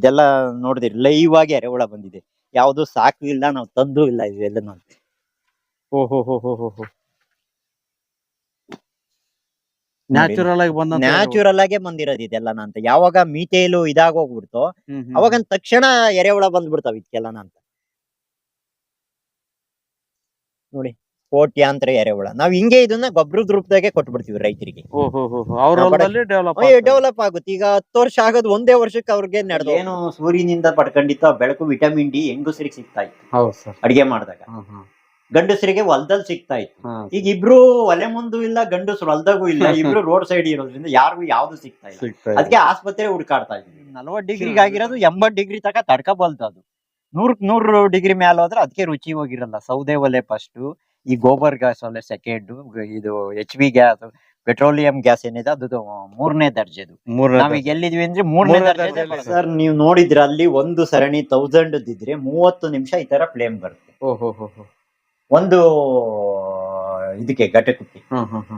ಇದೆಲ್ಲ ನೋಡಿದಿರಿ ಲೈವ್ ಆಗಿ ಎರೆಹುಳ ಬಂದಿದೆ. ಯಾವುದು ಸಾಕು ಇಲ್ಲ ನಾವು ತಂದು ಇಲ್ಲ ಇವೆಲ್ಲ ಓಹೋ ಹೋ ಹೋ ಹೋ ಹೋ ನ್ಯಾಚುರಲ್ ಆಗಿ ಬಂದ ನ್ಯಾಚುರಲ್ ಆಗೇ ಬಂದಿರೋದು ಇದೆಲ್ಲ ಅಂತ ಯಾವಾಗ ಮೀತೇಲು ಇದಾಗೋಗ್ಬಿಡ್ತು ಅವಾಗ ತಕ್ಷಣ ಎರೆಹುಳ ಬಂದ್ಬಿಡ್ತಾವ ಇದಕ್ಕೆಲ್ಲ ಅಂತ ನೋಡಿ. ಕೋಟ್ಯಾಂತರ ಎರೆಹುಳ. ನಾವ್ ಹಿಂಗೆ ಇದನ್ನ ಗೊಬ್ಬರದ ರೂಪದಾಗೆ ಕೊಟ್ಬಿಡ್ತೀವಿ ರೈತರಿಗೆ. ಡೆವಲಪ್ ಆಗುತ್ತೆ. ಈಗ ಹತ್ತು ವರ್ಷ ಆಗೋದು ಒಂದೇ ವರ್ಷಕ್ಕೆ ಅವ್ರಿಗೆ ನಡೆದು ಏನು ಸೂರ್ಯನಿಂದ ಪಡ್ಕೊಂಡಿತ್ತು ಆ ಬೆಳಕು ವಿಟಮಿನ್ ಡಿ ಹೆಂಗಸರಿಗೆ ಸಿಗ್ತಾ ಇತ್ತು. ಹೌದು ಸರ್. ಅಡಿಗೆ ಮಾಡಿದಾಗ. ಗಂಡಸರಿಗೆ ಹೊಲದಲ್ಲಿ ಸಿಗ್ತಾ ಇತ್ತು. ಈಗ ಇಬ್ರು ಒಲೆ ಮುಂದು ಇಲ್ಲ ಗಂಡಸರು ಹೊಲ್ದಾಗೂ ಇಲ್ಲ ಇಬ್ರು ರೋಡ್ ಸೈಡ್ ಇರೋದ್ರಿಂದ ಯಾರಿಗೂ ಯಾವ್ದು ಸಿಗ್ತಾ ಇಲ್ಲ. ಅದಕ್ಕೆ ಆಸ್ಪತ್ರೆ ಹುಡುಕಾಡ್ತಾ ಇದ್ವಿ. ನಲ್ವತ್ ಡಿಗ್ರಿಗೆ ಆಗಿರೋದು ಎಂಬತ್ ಡಿಗ್ರಿ ತಕ ತಡ್ಕೋಬಲ್ದು ಅದು. ನೂರ್ ನೂರು ಡಿಗ್ರಿ ಮೇಲೆ ಹೋದ್ರೆ ಅದಕ್ಕೆ ರುಚಿ ಹೋಗಿರಲ್ಲ. ಸೌದೆ ಒಲೆ ಫಸ್ಟ್ ಈ ಗೋಬರ್ ಗ್ಯಾಸ್ ಅಲ್ಲೇ ಸೆಕೆಂಡ್ ಇದು H P gas petroleum gas ಏನಿದೆ ಅದು ಮೂರನೇ ದರ್ಜೆದು. ನಾವೀಗ ಎಲ್ಲಿದ್ವಿ ಅಂದ್ರೆ ಮೂರನೇ ದರ್ಜೆ ಸರ್ ನೀವು ನೋಡಿದ್ರೆ ಅಲ್ಲಿ ಒಂದು ಸರಣಿ ತೌಸಂಡ್ ಇದ್ರೆ ಮೂವತ್ತು ನಿಮಿಷ ಈ ತರ ಫ್ಲೇಮ್ ಬರುತ್ತೆ. ಒಂದು ಇದಕ್ಕೆ ಘಟಕಕ್ಕೆ.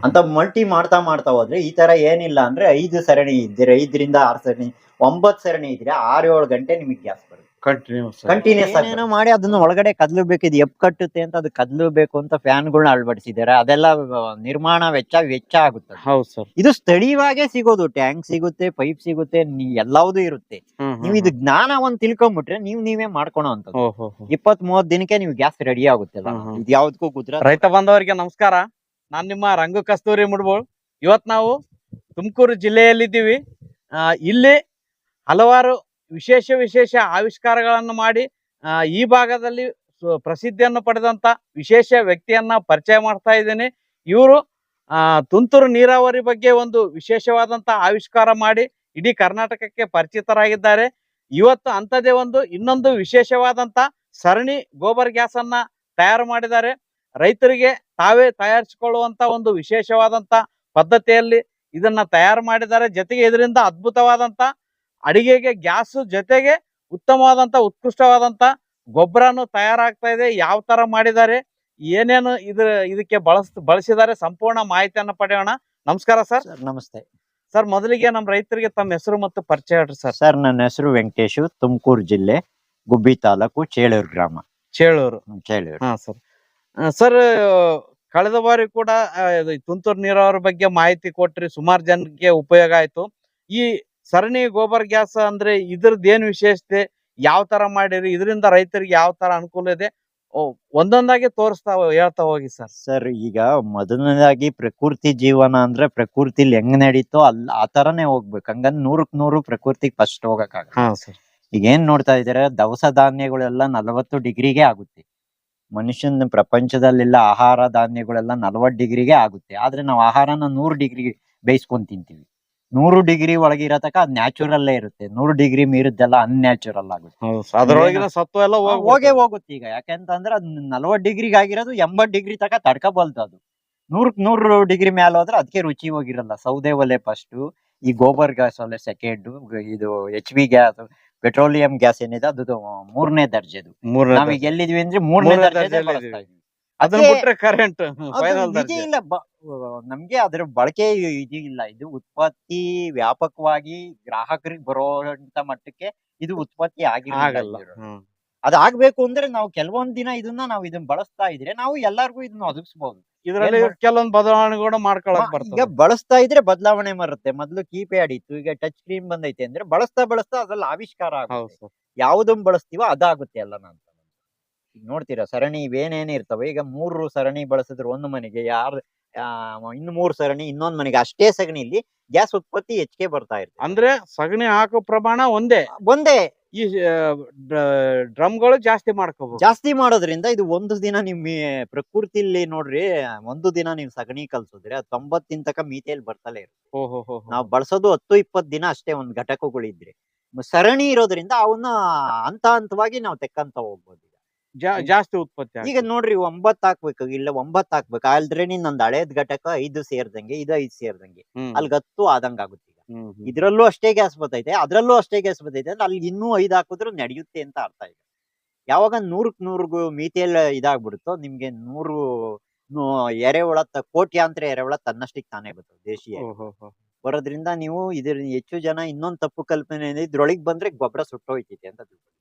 ಅಂತ ಮಲ್ಟಿ ಮಾಡ್ತಾ ಮಾಡ್ತಾ ಹೋದ್ರೆ ಈ ತರ ಏನಿಲ್ಲ ಅಂದ್ರೆ ಐದು ಸರಣಿ ಇದ್ರೆ ಐದರಿಂದ ಆರು ಸರಣಿ ಒಂಬತ್ತು ಸರಣಿ ಇದ್ರೆ ಆರು ಏಳು ಗಂಟೆ ನಿಮಗೆ ಗ್ಯಾಸ್ ಬರುತ್ತೆ. ಕಂಟಿನ್ಯೂಸ್ ಕಂಟಿನ್ಯೂಸ್ ಏನೋ ಮಾಡಿ ಅದನ್ನ ಒಳಗಡೆ ಕದ್ಲಬೇಕು ಇದು ಎಪ್ ಕಟ್ಟುತ್ತೆ ಅಂತ ಅದು ಕದ್ಲಬೇಕು ಅಂತ ಫ್ಯಾನ್ಗಳನ್ನ ಅಳವಡಿಸಿದ್ದಾರೆ. ಅದೆಲ್ಲ ನಿರ್ಮಾಣ ವೆಚ್ಚ ವೆಚ್ಚ ಆಗುತ್ತೆ ಹೌದು ಸರ್. ಇದು ಸ್ಥಳೀಯವಾಗೇ ಸಿಗೋದು. ಟ್ಯಾಂಕ್ ಸಿಗುತ್ತೆ ಪೈಪ್ ಸಿಗುತ್ತೆ ಎಲ್ಲವೂ ಎಲ್ಲಾವುದು ಇರುತ್ತೆ. ನೀವು ಇದು ಜ್ಞಾನ ಒಂದ್ ತಿಳ್ಕೊಂಡ್ಬಿಟ್ರೆ ನೀವ್ ನೀವೇ ಮಾಡ್ಕೊಳೋ ಅಂತ ಇಪ್ಪತ್ ಮೂವತ್ ದಿನಕ್ಕೆ ನೀವು ಗ್ಯಾಸ್ ರೆಡಿ ಆಗುತ್ತೆ. ಇದು ಯಾವ್ದಕ್ಕೂ ಗುಜರಾತ್ ರೈತ ಬಂದವರಿಗೆ ನಮಸ್ಕಾರ. ನಾನ್ ನಿಮ್ಮ ರಂಗು ಕಸ್ತೂರಿ ಮುಡ್ಬೋಳ್. ಇವತ್ ನಾವು ತುಮಕೂರು ಜಿಲ್ಲೆಯಲ್ಲಿದ್ದೀವಿ. ಆ, ಇಲ್ಲಿ ಹಲವಾರು ವಿಶೇಷ ವಿಶೇಷ ಆವಿಷ್ಕಾರಗಳನ್ನು ಮಾಡಿ ಈ ಭಾಗದಲ್ಲಿ ಪ್ರಸಿದ್ಧಿಯನ್ನು ಪಡೆದಂತ ವಿಶೇಷ ವ್ಯಕ್ತಿಯನ್ನ ಪರಿಚಯ ಮಾಡ್ತಾ ಇದ್ದೀನಿ. ಇವರು ತುಂತುರು ನೀರಾವರಿ ಬಗ್ಗೆ ಒಂದು ವಿಶೇಷವಾದಂತ ಆವಿಷ್ಕಾರ ಮಾಡಿ ಇಡೀ ಕರ್ನಾಟಕಕ್ಕೆ ಪರಿಚಿತರಾಗಿದ್ದಾರೆ. ಇವತ್ತು ಅಂಥದ್ದೇ ಒಂದು ಇನ್ನೊಂದು ವಿಶೇಷವಾದಂತ ಸರಣಿ ಗೋಬರ್ ಗ್ಯಾಸ್ ಅನ್ನ ತಯಾರು ಮಾಡಿದ್ದಾರೆ. ರೈತರಿಗೆ ತಾವೇ ತಯಾರಿಸಿಕೊಳ್ಳುವಂತ ಒಂದು ವಿಶೇಷವಾದಂತ ಪದ್ಧತಿಯಲ್ಲಿ ಇದನ್ನ ತಯಾರು ಮಾಡಿದ್ದಾರೆ. ಜೊತೆಗೆ ಇದರಿಂದ ಅದ್ಭುತವಾದಂತ ಅಡಿಗೆಗೆ ಗ್ಯಾಸ್ ಜೊತೆಗೆ ಉತ್ತಮವಾದಂತ ಉತ್ಕೃಷ್ಟವಾದಂತ ಗೊಬ್ಬರನು ತಯಾರಾಗ್ತಾ ಇದೆ. ಯಾವ ತರ ಮಾಡಿದ್ದಾರೆ ಏನೇನು ಇದ್ರ ಇದಕ್ಕೆ ಬಳಸ್ ಬಳಸಿದ್ದಾರೆ ಸಂಪೂರ್ಣ ಮಾಹಿತಿಯನ್ನು ಪಡೆಯೋಣ. ನಮಸ್ಕಾರ ಸರ್. ನಮಸ್ತೆ. ಸರ್ ಮೊದಲಿಗೆ ನಮ್ಮ ರೈತರಿಗೆ ತಮ್ಮ ಹೆಸರು ಮತ್ತು ಪರಿಚಯ ಹೇಳ್ರಿ ಸರ್. ಸರ್ ನನ್ನ ಹೆಸರು ವೆಂಕಟೇಶ್ ತುಮಕೂರು ಜಿಲ್ಲೆ ಗುಬ್ಬಿ ತಾಲೂಕು ಚೇಳೂರು ಗ್ರಾಮ. ಚೇಳೂರು. ಚೇಳೂರು. ಹಾ ಸರ್. ಸರ್ ಕಳೆದ ಬಾರಿ ಕೂಡ ತುಂತುರು ನೀರಾವರಿ ಬಗ್ಗೆ ಮಾಹಿತಿ ಕೊಟ್ರಿ ಸುಮಾರು ಜನಕ್ಕೆ ಉಪಯೋಗ ಆಯ್ತು. ಈ ಸರಣಿ ಗೋಬರ್ ಗ್ಯಾಸ್ ಅಂದ್ರೆ ಇದ್ರದ್ದು ಏನ್ ವಿಶೇಷತೆ? ಯಾವ ತರ ಮಾಡಿರಿ? ಇದರಿಂದ ರೈತರಿಗೆ ಯಾವ ತರ ಅನುಕೂಲ ಇದೆ? ಒಂದೊಂದಾಗಿ ತೋರಿಸ್ತಾ ಹೇಳ್ತಾ ಹೋಗಿ ಸರ್. ಸರ್ ಈಗ ಮೊದಲನೇದಾಗಿ ಪ್ರಕೃತಿ ಜೀವನ ಅಂದ್ರೆ ಪ್ರಕೃತಿಲಿ ಹೆಂಗ್ ನಡೀತೋ ಅಲ್ಲ ಆ ತರನೇ ಹೋಗ್ಬೇಕು. ಹಂಗಂದ್ ನೂರಕ್ ನೂರು ಪ್ರಕೃತಿಗೆ ಫಸ್ಟ್ ಹೋಗಕ್ಕಾಗ ಈಗ ಏನ್ ನೋಡ್ತಾ ಇದಾರೆ ದವಸ ಧಾನ್ಯಗಳೆಲ್ಲ ನಲವತ್ತು ಡಿಗ್ರಿಗೆ ಆಗುತ್ತೆ. ಮನುಷ್ಯನ ಪ್ರಪಂಚದಲ್ಲೆಲ್ಲ ಆಹಾರ ಧಾನ್ಯಗಳೆಲ್ಲ ನಲವತ್ತು ಡಿಗ್ರಿಗೆ ಆಗುತ್ತೆ. ಆದ್ರೆ ನಾವು ಆಹಾರನ ನೂರು ಡಿಗ್ರಿ ಬೇಯಿಸ್ಕೊಂಡ್ ತಿಂತೀವಿ. ನೂರು ಡಿಗ್ರಿ ಒಳಗಿರತಕ್ಕ ಅದ್ ನ್ಯಾಚುರಲ್ ಇರುತ್ತೆ. ನೂರು ಡಿಗ್ರಿ ಮೀರಿದ್ದೆಲ್ಲ ಅನ್ಯಾಚುರಲ್ ಆಗುತ್ತೆ. ಅದ್ರೊಳಗಿನ ಸತ್ವ ಎಲ್ಲ ಹೋಗಿ ಹೋಗೇ ಹೋಗುತ್ತೆ ಈಗ. ಯಾಕೆಂತಂದ್ರೆ ಅದ್ ನಲವತ್ ಡಿಗ್ರಿಗೆ ಆಗಿರೋದು ಎಂಬತ್ ಡಿಗ್ರಿ ತಕ ತಡ್ಕಬಲ್ದು ಅದು. ನೂರಕ್ ನೂರು ಡಿಗ್ರಿ ಮೇಲೆ ಹೋದ್ರೆ ಅದಕ್ಕೆ ರುಚಿ ಹೋಗಿರಲ್ಲ. ಸೌದೆ ಒಲೆ ಫಸ್ಟ್ ಈ ಗೋಬರ್ ಗ್ಯಾಸ್ ಒಲೆ ಸೆಕೆಂಡ್ ಇದು H P gas petroleum gas ಏನಿದೆ ಅದು ಮೂರನೇ ದರ್ಜೆದು. ನಾವೀಗ ಎಲ್ಲಿದ್ವಿ ಅಂದ್ರೆ ಮೂರನೇ ಮೂರನೇ ದರ್ಜೆ ದರ್ಜೆಯಲ್ಲಿ ಬಳಸ್ತಾ ಅದನ್ನ ಬಿಟ್ರೆ ಕರೆಂಟ್ ಫೈನಲ್ ಇದೇ ದರ್ಜೆ. ಇಲ್ಲ. ನಮ್ಗೆ ಅದ್ರ ಬಳಕೆ ಇದು ಇಲ್ಲ ಇದು ಉತ್ಪತ್ತಿ ವ್ಯಾಪಕವಾಗಿ ಗ್ರಾಹಕರಿಗೆ ಬರೋಂತ ಮಟ್ಟಕ್ಕೆ ಇದು ಉತ್ಪತ್ತಿ ಆಗಲ್ಲ. ಅದಾಗ್ಬೇಕು ಅಂದ್ರೆ ನಾವು ಕೆಲವೊಂದ್ ದಿನ ಇದನ್ನ ನಾವು ಇದನ್ನ ಬಳಸ್ತಾ ಇದ್ರೆ ನಾವು ಎಲ್ಲಾರ್ಗು ಇದನ್ನ ಒದಗಿಸಬಹುದು ಇದರಲ್ಲಿ ಕೆಲವೊಂದು ಬದಲಾವಣೆಗಳು ಮಾಡ್ಕೊಳಕ್ ಈಗ ಬರ್ತದೆ ಬಳಸ್ತಾ ಇದ್ರೆ ಬದಲಾವಣೆ ಬರುತ್ತೆ ಮೊದ್ಲು ಕೀಪ್ಯಾಡ್ ಇತ್ತು. ಈಗ ಟಚ್ ಸ್ಕ್ರೀನ್ ಬಂದೈತೆ ಅಂದ್ರೆ ಬಳಸ್ತಾ ಬಳಸ್ತಾ ಅದ್ರಲ್ಲಿ ಆವಿಷ್ಕಾರ ಆಗುತ್ತೆ. ಸರ್ ಯಾವ್ದನ್ ಬಳಸ್ತೀವೋ ಅದಾಗುತ್ತೆ ಎಲ್ಲ ಅಂತ ಈಗ ನೋಡ್ತೀರಾ ಸರಣಿ ಇವೇನೇನು ಇರ್ತವೆ? ಈಗ ಮೂರು ಸರಣಿ ಬಳಸಿದ್ರು ಒಂದು ಮನೆಗೆ ಯಾರು ಇನ್ನು ಮೂರು ಸರಣಿ ಇನ್ನೊಂದು ಮನೆಗೆ ಅಷ್ಟೇ ಸಗಣಿಲಿ ಗ್ಯಾಸ್ ಉತ್ಪತ್ತಿ ಹೆಚ್ಚಿಗೆ ಬರ್ತಾ ಇರ್ತದೆ. ಅಂದ್ರೆ ಸಗಣಿ ಹಾಕೋ ಪ್ರಮಾಣ ಒಂದೇ? ಒಂದೇ. ಈ ಡ್ರಮ್ಗಳು ಜಾಸ್ತಿ ಮಾಡ್ಕೋಬಹುದು ಜಾಸ್ತಿ ಮಾಡೋದ್ರಿಂದ ಇದು ಒಂದು ದಿನ ನಿಮ್ ಮೀ- ಪ್ರಕೃತಿಲಿ ನೋಡ್ರಿ ಒಂದು ದಿನ ನೀವು ಸಗಣಿ ಕಲ್ಸಿದ್ರೆ ಅದು ತೊಂಬತ್ತಿನ ತಕ ಮೀತೆಯಲ್ಲಿ ಬರ್ತಲೇ ಇರುತ್ತೆ. ನಾವು ಬಳಸೋದು ಹತ್ತು ಇಪ್ಪತ್ತು ದಿನ ಅಷ್ಟೇ ಒಂದ್ ಘಟಕಗಳು ಇದ್ರೆ ಸರಣಿ ಇರೋದ್ರಿಂದ ಅವನ್ನ ಹಂತ ಹಂತವಾಗಿ ನಾವು ತೆಕ್ಕಂತ ಹೋಗ್ಬೋದು. ಈಗ ಜಾಸ್ತಿ ಉತ್ಪತ್ತಿ ಈಗ ನೋಡ್ರಿ ಒಂಬತ್ ಹಾಕ್ಬೇಕು ಇಲ್ಲ ಒಂಬತ್ ಹಾಕ್ಬೇಕು ಆಲ್ರೆಡಿ ನಂದ್ ಹಳೇದ್ ಘಟಕ ಐದು ಸೇರ್ದಂಗೆ ಇದು ಐದು ಸೇರ್ದಂಗೆ ಅಲ್ಗ್ ಹತ್ತು ಆದಂಗ ಆಗುತ್ತೆ ಈಗ. ಇದ್ರಲ್ಲೂ ಅಷ್ಟೇ ಗ್ಯಾಸ್ ಬರ್ತೈತೆ ಅದ್ರಲ್ಲೂ ಅಷ್ಟೇ ಗ್ಯಾಸ್ ಬರ್ತೈತೆ ಅಂದ್ರೆ ಅಲ್ಲಿ ಇನ್ನೂ ಐದ್ ಹಾಕಿದ್ರು ನಡೆಯುತ್ತೆ ಅಂತ ಅರ್ಥ ಈಗ. ಯಾವಾಗ ನೂರಕ್ ನೂರ್ಗು ಮೀತಿಯಲ್ಲ ಇದಾಗ್ಬಿಡುತ್ತೋ ನಿಮ್ಗೆ ನೂರು ನೂ- ಎರೆಹುಳ ತ- ಕೋಟ್ಯಾಂತರ ಎರೆಹುಳ ತನ್ನಷ್ಟಕ್ಕೆ ತಾನೇ ಬರ್ತದೆ ದೇಶೀಯ ಬರೋದ್ರಿಂದ ನೀವು ಇದ್ರ ಹೆಚ್ಚು ಜನ ಇನ್ನೊಂದ್ ತಪ್ಪು ಕಲ್ಪನೆ ಇದೆ ಇದ್ರೊಳಗ್ ಬಂದ್ರೆ ಗೊಬ್ಬರ ಸುಟ್ಟೋಯ್ತೈತೆ ಅಂತ ತಿಳ್ಕೊಳ್ಳಿ.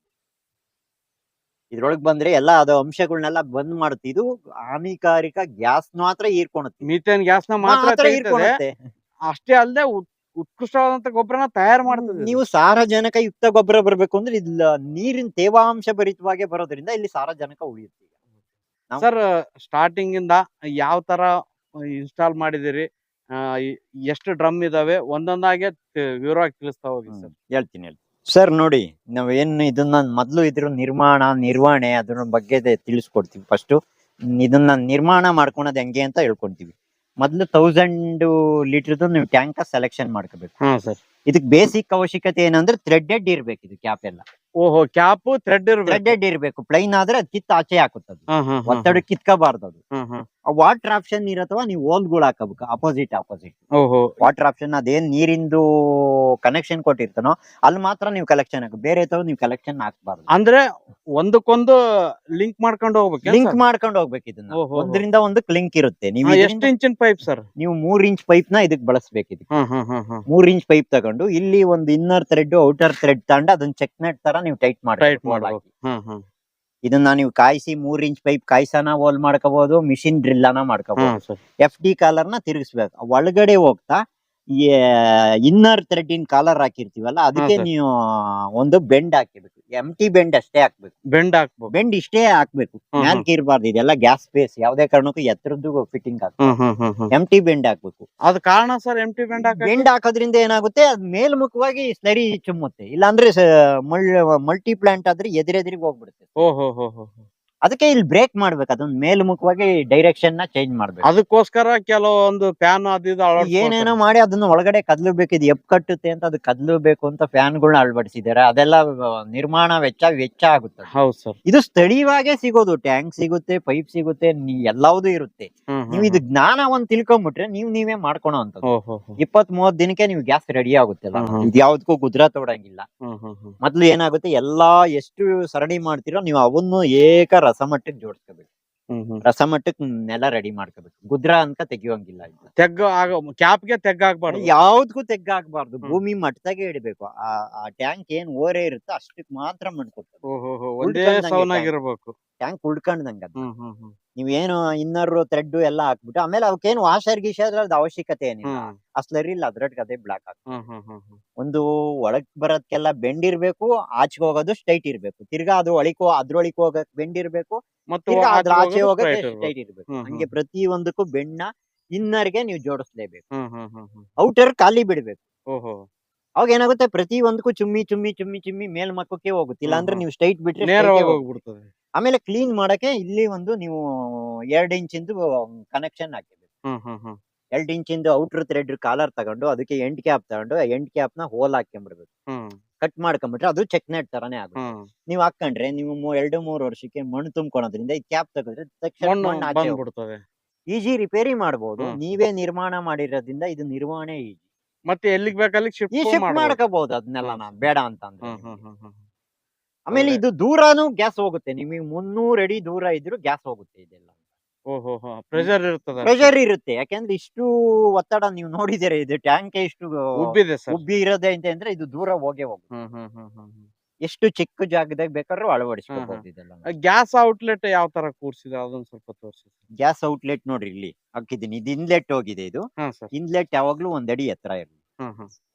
ಇದ್ರೊಳಗ್ ಬಂದ್ರೆ ಎಲ್ಲಾ ಅದ ಅಂಶಗಳನ್ನೆಲ್ಲ ಬಂದ್ ಮಾಡುತ್ತೆ. ಇದು ಹಾನಿಕಾರಕ ಗ್ಯಾಸ್ ಮಾತ್ರ ಹೀರ್ಕೊಳುತ್ತೆ ಮೀಥೇನ್ ಗ್ಯಾಸ್ ಮಾತ್ರ ಹೀರ್ಕೊಳತ್ತೆ ಅಷ್ಟೇ ಅಲ್ಲದೆ ಉತ್ಕೃಷ್ಟವಾದಂತ ಗೊಬ್ಬರನ ತಯಾರು ಮಾಡ್ತದೆ ನೀವು ಸಾರಜನಕ ಯುಕ್ತ ಗೊಬ್ಬರ ಬರಬೇಕು ಅಂದ್ರೆ ಇಲ್ಲ ನೀರಿನ ತೇವಾಂಶ ಭರಿತವಾಗಿ ಬರೋದ್ರಿಂದ ಇಲ್ಲಿ ಸಾರಜನಕ ಉಳಿಯುತ್ತೆ. ಸರ್ ಸ್ಟಾರ್ಟಿಂಗ್ ಇಂದ ಯಾವ ತರ ಇನ್ಸ್ಟಾಲ್ ಮಾಡಿದಿರಿ? ಎಷ್ಟು ಡ್ರಮ್ ಇದಾವೆ? ಒಂದೊಂದಾಗೆ ವಿವರವಾಗಿ ತಿಳಿಸ್ತಾ ಹೋಗಿ ಸರ್. ಹೇಳ್ತೀನಿ ಹೇಳ್ತೀನಿ. ಸರ್ ನೋಡಿ, ನಾವ್ ಏನು ಇದನ್ನ ಮೊದ್ಲು ಇದ್ರ ನಿರ್ಮಾಣ, ನಿರ್ವಹಣೆ ಅದ್ರ ಬಗ್ಗೆ ತಿಳಿಸ್ಕೊಡ್ತೀವಿ. ಫಸ್ಟ್ ಇದನ್ನ ನಿರ್ಮಾಣ ಮಾಡ್ಕೊಳೋದು ಹೆಂಗೆ ಅಂತ ಹೇಳ್ಕೊಂತೀವಿ ಮೊದ್ಲು ತೌಸಂಡ್ ಲೀಟರ್ದು ನೀವು ಟ್ಯಾಂಕ್ ಸೆಲೆಕ್ಷನ್ ಮಾಡ್ಕೋಬೇಕು. ಹಾ ಸರ್ ಇದಕ್ ಬೇಸಿಕ್ ಅವಶ್ಯಕತೆ ಏನಂದ್ರೆ ಥ್ರೆಡೆಡ್ ಇರ್ಬೇಕು ಇದು ಕ್ಯಾಪ್ ಎಲ್ಲ. ಓಹೋ ಕ್ಯಾಪ್ ಥ್ರೆಡ್ ಇರ್ಬೇಕು. ಥ್ರೆಡೆಡ್ ಇರ್ಬೇಕು. ಪ್ಲೈನ್ ಆದ್ರೆ ಅದ್ ಕಿತ್ ಆಚೆ ಹಾಕುತ್ತದು. ಹಾ, ಹಾ, ಹಾ, ಒತ್ತಡ ಕಿತ್ಕೋಬಾರ್ದು ಅದು. ಹಾ, ಹಾ. ವಾಟರ್ ಆಪ್ಷನ್ ಇರತ್ತವ ನೀವು ಹೋಲ್ಗಳು ಹಾಕಬೇಕು ಅಪೋಸಿಟ್ ಅಪೋಸಿಟ್ ಓಹೋ. ವಾಟರ್ ಆಪ್ಷನ್ ಅದೇನ್ ನೀರಿಂದು ಕನೆಕ್ಷನ್ ಕೊಟ್ಟಿರ್ತಾನೋ ಅಲ್ಲಿ ಮಾತ್ರ ನೀವು ಕಲೆಕ್ಷನ್ ಹಾಕ ಬೇರೆ ತರ ನೀವು ಕಲೆಕ್ಷನ್ ಹಾಕ್ಬಾರ್ದು. ಅಂದ್ರೆ ಒಂದಕ್ಕೊಂದು ಲಿಂಕ್ ಮಾಡ್ಕೊಂಡು ಹೋಗ್ಬೇಕು ಲಿಂಕ್ ಮಾಡ್ಕೊಂಡು ಹೋಗ್ಬೇಕು ಇದನ್ನ. ಓಹೋ. ಒಂದರಿಂದ ಒಂದಕ್ಕೆ ಲಿಂಕ್ ಇರುತ್ತೆ. ನೀವು ಎಷ್ಟು ಇದರಿಂದ- ಇಂಚಿನ ಪೈಪ್ ಸರ್? ನೀವು ಮೂರ್ ಇಂಚ್ ಪೈಪ್ನ ಇದಕ್ ಬಳಸ್ಬೇಕು ಇದಕ್ಕೆ. ಮೂರ್ ಇಂಚ್ ಪೈಪ್ ತಗೊಂಡು ಇಲ್ಲಿ ಒಂದು ಇನ್ನರ್ ಥ್ರೆಡ್ ಔಟರ್ ಥ್ರೆಡ್ ತಗೊಂಡು ಅದನ್ನ ಚೆಕ್ ನೆಟ್ ತರ ನೀವು ಟೈಟ್ ಮಾಡಿ ಟೈಟ್ ಮಾಡಬೇಕು ಹ್ಮ್ ಇದನ್ನ ನೀವು ಕಾಯಿಸಿ ಮೂರ್ ಇಂಚ್ ಪೈಪ್ ಕಾಯಿಸನ ಹೋಲ್ ಮಾಡ್ಕೋಬಹುದು ಮಿಷಿನ್ ಡ್ರಿಲ್ ಅನ್ನ ಮಾಡ್ಕೋಬಹುದು ಸರ್. ಎಫ್ ಡಿ ಕಾಲರ್ನ ತಿರುಗಿಸ್ಬೇಕು. ಒಳಗಡೆ ಹೋಗ್ತಾ ಇನ್ನರ್ ಥ್ರೆಡ್ ಕಾಲರ್ ಹಾಕಿರ್ತೀವಲ್ಲ ಅದಕ್ಕೆ sir. ನೀವು ಒಂದು ಬೆಂಡ್ ಹಾಕಿಬೇಕು. ಎಂಟಿ ಟಿ ಬೆಂಡ್ ಅಷ್ಟೇ ಹಾಕ್ಬೇಕು. ಬೆಂಡ್ ಹಾಕ್ಬೇಕು ಬೆಂಡ್ ಇಷ್ಟೇ ಹಾಕ್ಬೇಕು. ಯಾಕೆ ಮ್ಯಾಲ್ಕ್ ಇರಬಾರ್ದು ಇದೆಲ್ಲ ಗ್ಯಾಸ್ ಸ್ಪೇಸ್ ಯಾವ್ದೇ ಕಾರಣಕ್ಕೂ ಎತ್ತರದ್ದು ಫಿಟ್ಟಿಂಗ್ ಹಾಕ್ಬೇಕು. ಹ್ಮ್ ಹ್ಮ್ ಹ್ಮ್ ಹ್ಮ್. ಎಂ ಟಿ ಬೆಂಡ್ ಹಾಕ್ಬೇಕು. ಅದ್ ಕಾರಣ ಸರ್ ಎಂ ಟಿ ಬೆಂಡ್ ಹಾಕ ಬೆಂಡ್ ಹಾಕೋದ್ರಿಂದ ಏನಾಗುತ್ತೆ ಅದ್ ಮೇಲ್ಮುಖವಾಗಿ ಸ್ಲರಿ ಚುಮ್ಮುತ್ತೆ. ಇಲ್ಲಾಂದ್ರೆ ಮಲ್ಟಿ ಪ್ಲಾಂಟ್ ಆದ್ರೆ ಎದುರೆದುರಿಗೆ ಹೋಗ್ಬಿಡುತ್ತೆ. ಓಹೋ ಹೋ ಹೋ ಅದಕ್ಕೆ ಇಲ್ಲಿ ಬ್ರೇಕ್ ಮಾಡ್ಬೇಕು. ಅದೊಂದು ಮೇಲ್ಮುಖವಾಗಿ ಡೈರೆಕ್ಷನ್ನ ಚೇಂಜ್ ಮಾಡ್ಬೇಕು. ಅದಕ್ಕೋಸ್ಕರ ಕೆಲವೊಂದು ಫ್ಯಾನ್ ಅದು ಏನೇನೋ ಮಾಡಿ ಅದನ್ನ ಒಳಗಡೆ ಕದ್ಲಬೇಕು. ಇದು ಎಪ್ ಕಟ್ಟುತ್ತೆ ಅಂತ ಅದು ಕದ್ಲಬೇಕು ಅಂತ ಫ್ಯಾನ್ ಗಳನ್ನ ಅಳವಡಿಸಿದ್ದಾರೆ. ಅದೆಲ್ಲ ನಿರ್ಮಾಣ ವೆಚ್ಚ ವೆಚ್ಚ ಆಗುತ್ತೆ ಹೌದು ಸರ್. ಇದು ಸ್ಥಳೀಯವಾಗೇ ಸಿಗೋದು. ಟ್ಯಾಂಕ್ ಸಿಗುತ್ತೆ ಪೈಪ್ ಸಿಗುತ್ತೆ ಎಲ್ಲವೂ ಇರುತ್ತೆ. ನೀವು ಇದು ಜ್ಞಾನ ಒಂದ್ ತಿಳ್ಕೊಂಡ್ಬಿಟ್ರೆ ನೀವ್ ನೀವೇ ಮಾಡ್ಕೊಳೋ ಅಂತ ಇಪ್ಪತ್ ಮೂವತ್ ದಿನಕ್ಕೆ ನೀವು ಗ್ಯಾಸ್ ರೆಡಿ ಹ್ಮ್. ಇದು ಯಾವ್ದಕ್ಕೂ ಗುದ್ರ ತೊಡಂಗಿಲ್ಲ ಮೊದ್ಲು ಏನಾಗುತ್ತೆ? ಎಲ್ಲಾ ಎಷ್ಟು ಸರಣಿ ಮಾಡ್ತಿರೋ ನೀವು ಅವನ್ನು ಏಕ ರಸಮಟ್ಟಕ್ಕೆ ಜೋಡಿಸ್ಕೋಬೇಕು. ರಸಮಟ್ಟಕ್ಕೆ ನೆಲ ರೆಡಿ ಮಾಡ್ಕೋಬೇಕು. ಗುದ್ರ ಅಂತ ತೆಗಿಯೋಂಗಿಲ್ಲ ತೆಗ್ಗ ಆಗ ಕ್ಯಾಪ್ಗೆ ತೆಗ್ಗ ಹಾಕ್ಬಾರ್ದು ಯಾವ್ದಕ್ಕೂ ತೆಗ್ಗ ಹಾಕ್ಬಾರ್ದು ಭೂಮಿ ಮಟ್ಟದಾಗೆ ಇಡಬೇಕು. ಆ ಆ ಟ್ಯಾಂಕ್ ಏನ್ ಓರೆ ಇರುತ್ತೋ ಅಷ್ಟಕ್ ಮಾತ್ರ ಒಂದೇ ಉಳ್ಕೊಂಡಂಗೆ ಸೌನಾಗಿರ್ಬೇಕು. ಟ್ಯಾಂಕ್ ಉಳ್ಕೊಂಡಂಗ ಅದು. ಹ್ಮ್ ಹ್ಮ್ ಹ್ಮ್. ನೀವೇನು ಇನ್ನರ್ ಥ್ರೆಡ್ ಎಲ್ಲ ಹಾಕ್ಬಿಟ್ಟು ಆಮೇಲೆ ಅವಕ್ಕೇನು ವಾಷರ್ ಗೀಶರ್ ಅದ್ ಅವಶ್ಯಕತೆ ಏನಿಲ್ಲ. ಆ ಸ್ಲರಿ ಇಲ್ಲ ಅದ್ರಟ್ ಅದೇ ಬ್ಲಾಕ್ ಆಗ್ತದೆ ಒಂದು ಒಳಗ್ ಬರೋದ್ಕೆಲ್ಲ ಬೆಂಡ್ ಇರ್ಬೇಕು ಆಚೆಗೆ ಹೋಗೋದು ಸ್ಟ್ರೈಟ್ ಇರ್ಬೇಕು. ತಿರ್ಗಾ ಅದು ಒಳಿಕೋ ಅದ್ರೊಳಿಕ್ ಹೋಗಕ್ ಬೆಂಡ್ ಇರ್ಬೇಕು. ಅದ್ರ ಆಚೆ ಹೋಗಕ್ಕೆ ಇರ್ಬೇಕು. ಸ್ಟ್ರೈಟ್ ಇರ್ಬೇಕು ಹಂಗೆ ಪ್ರತಿ ಒಂದಕ್ಕೂ ಬೆಣ್ಣ ಇನ್ನರ್ಗೆ ನೀವು ಜೋಡಿಸ್ಲೇಬೇಕು. ಔಟರ್ ಖಾಲಿ ಬಿಡ್ಬೇಕು. ಅವಾಗ ಏನಾಗುತ್ತೆ ಪ್ರತಿ ಒಂದಕ್ಕೂ ಚುಮ್ಮಿ ಚುಮ್ಮಿ ಚುಮ್ಮಿ ಚುಮ್ಮಿ ಮೇಲ್ಮಕ್ಕಕ್ಕೆ ಹೋಗುತ್ತೆ. ಹೋಗುತ್ತಿಲ್ಲ ಅಂದ್ರೆ ನೀವು ಸ್ಟ್ರೈಟ್ ಬಿಟ್ರೆ ಹೋಗ್ಬಿಡ್ತದೆ. ಆಮೇಲೆ ಕ್ಲೀನ್ ಮಾಡಕ್ಕೆ ಇಲ್ಲಿ ಒಂದು ನೀವು ಎರಡು ಇಂಚಿಂದು ಕನೆಕ್ಷನ್ ಹಾಕಿಬೇಕು ಎರಡು ಇಂಚಿಂದು ಔಟರ್ ಥ್ರೆಡ್ ಕಾಲರ್ ತಗೊಂಡು ಅದಕ್ಕೆ ಎಂಡ್ ಕ್ಯಾಪ್ ತಗೊಂಡು ಎಂಡ್ ಕ್ಯಾಪ್ನ ಹೋಲ್ ಹಾಕೊಂಡ್ಬಿಡ್ಬೇಕು ಕಟ್ ಮಾಡ್ಕೊಂಡ್ಬಿಟ್ರೆ ಅದು ಚೆಕ್ ನೆಟ್ ತರಾನೇ ಆಗುತ್ತೆ. ನೀವು ಹಾಕೊಂಡ್ರೆ ನೀವು ಎರಡು ಮೂರು ವರ್ಷಕ್ಕೆ ಮಣ್ಣು ತುಂಬ್ಕೊಳೋದ್ರಿಂದ ಈ ಕ್ಯಾಪ್ ತಗೊಂಡ್ರೆ ತಕ್ಷಣ ಮಣ್ಣು ಆಚೆ ಈಜಿ ರಿಪೇರಿ ಮಾಡಬಹುದು ನೀವೇ ನಿರ್ಮಾಣ ಮಾಡಿರೋದ್ರಿಂದ ಇದು ನಿರ್ವಹಣೆ ಈಜಿ ಮತ್ತೆ ಎಲ್ಲಿಗೆ ಬೇಕಲ್ಲಿ ಶಿಫ್ಟ್ ಮಾಡ್ಕೋಬಹುದು ಅದನ್ನೆಲ್ಲ ನಾನು ಬೇಡ ಅಂತ ಅಂದ್ರೆ ಹ್ಮ್ ಹ್ಮ್ ಹ್ಮ್ ಹ್ಮ್ ಆಮೇಲೆ ಇದು ದೂರನೂ ಗ್ಯಾಸ್ ಹೋಗುತ್ತೆ. ನಿಮಗೆ ಮುನ್ನೂರ್ ಅಡಿ ದೂರ ಇದ್ರು ಗ್ಯಾಸ್ ಹೋಗುತ್ತೆ ಇದೆಲ್ಲ. ಓಹೋ ಪ್ರೆಷರ್ ಇರ್ತದೆ ಪ್ರೆಷರ್ ಇರುತ್ತೆ. ಯಾಕೆಂದ್ರೆ ಇಷ್ಟು ಒತ್ತಡ ನೀವು ನೋಡಿದಿರ ಇದು ಟ್ಯಾಂಕ್ ಇಷ್ಟು ಉಬ್ಬಿದೆ ಉಬ್ಬಿ ಇರೋದೇ ಅಂತ ಅಂದ್ರೆ ಇದು ದೂರ ಹೋಗೇ ಹೋಗುತ್ತೆ. ಎಷ್ಟು ಚಿಕ್ಕ ಜಾಗದಾಗ ಬೇಕಾದ್ರೂ ಅಳವಡಿಸ್ಕೋಬಹುದು ಇದೆಲ್ಲ. ಗ್ಯಾಸ್ ಔಟ್ಲೆಟ್ ಯಾವ ತರ ಕೂರ್ಸಿದೆ? ಅದೊಂದು ಸ್ವಲ್ಪ ತೋರಿಸಿ ಗ್ಯಾಸ್ ಔಟ್ಲೆಟ್ ನೋಡ್ರಿ ಇಲ್ಲಿ. ಹಾಕಿದ್ದೀನಿ. ಇದು ಇನ್ಲೆಟ್ ಹೋಗಿದೆ ಇದು. ಇನ್ಲೆಟ್ ಯಾವಾಗ್ಲೂ ಒಂದ್ ಅಡಿ ಎತ್ತರ ಇರಲಿ.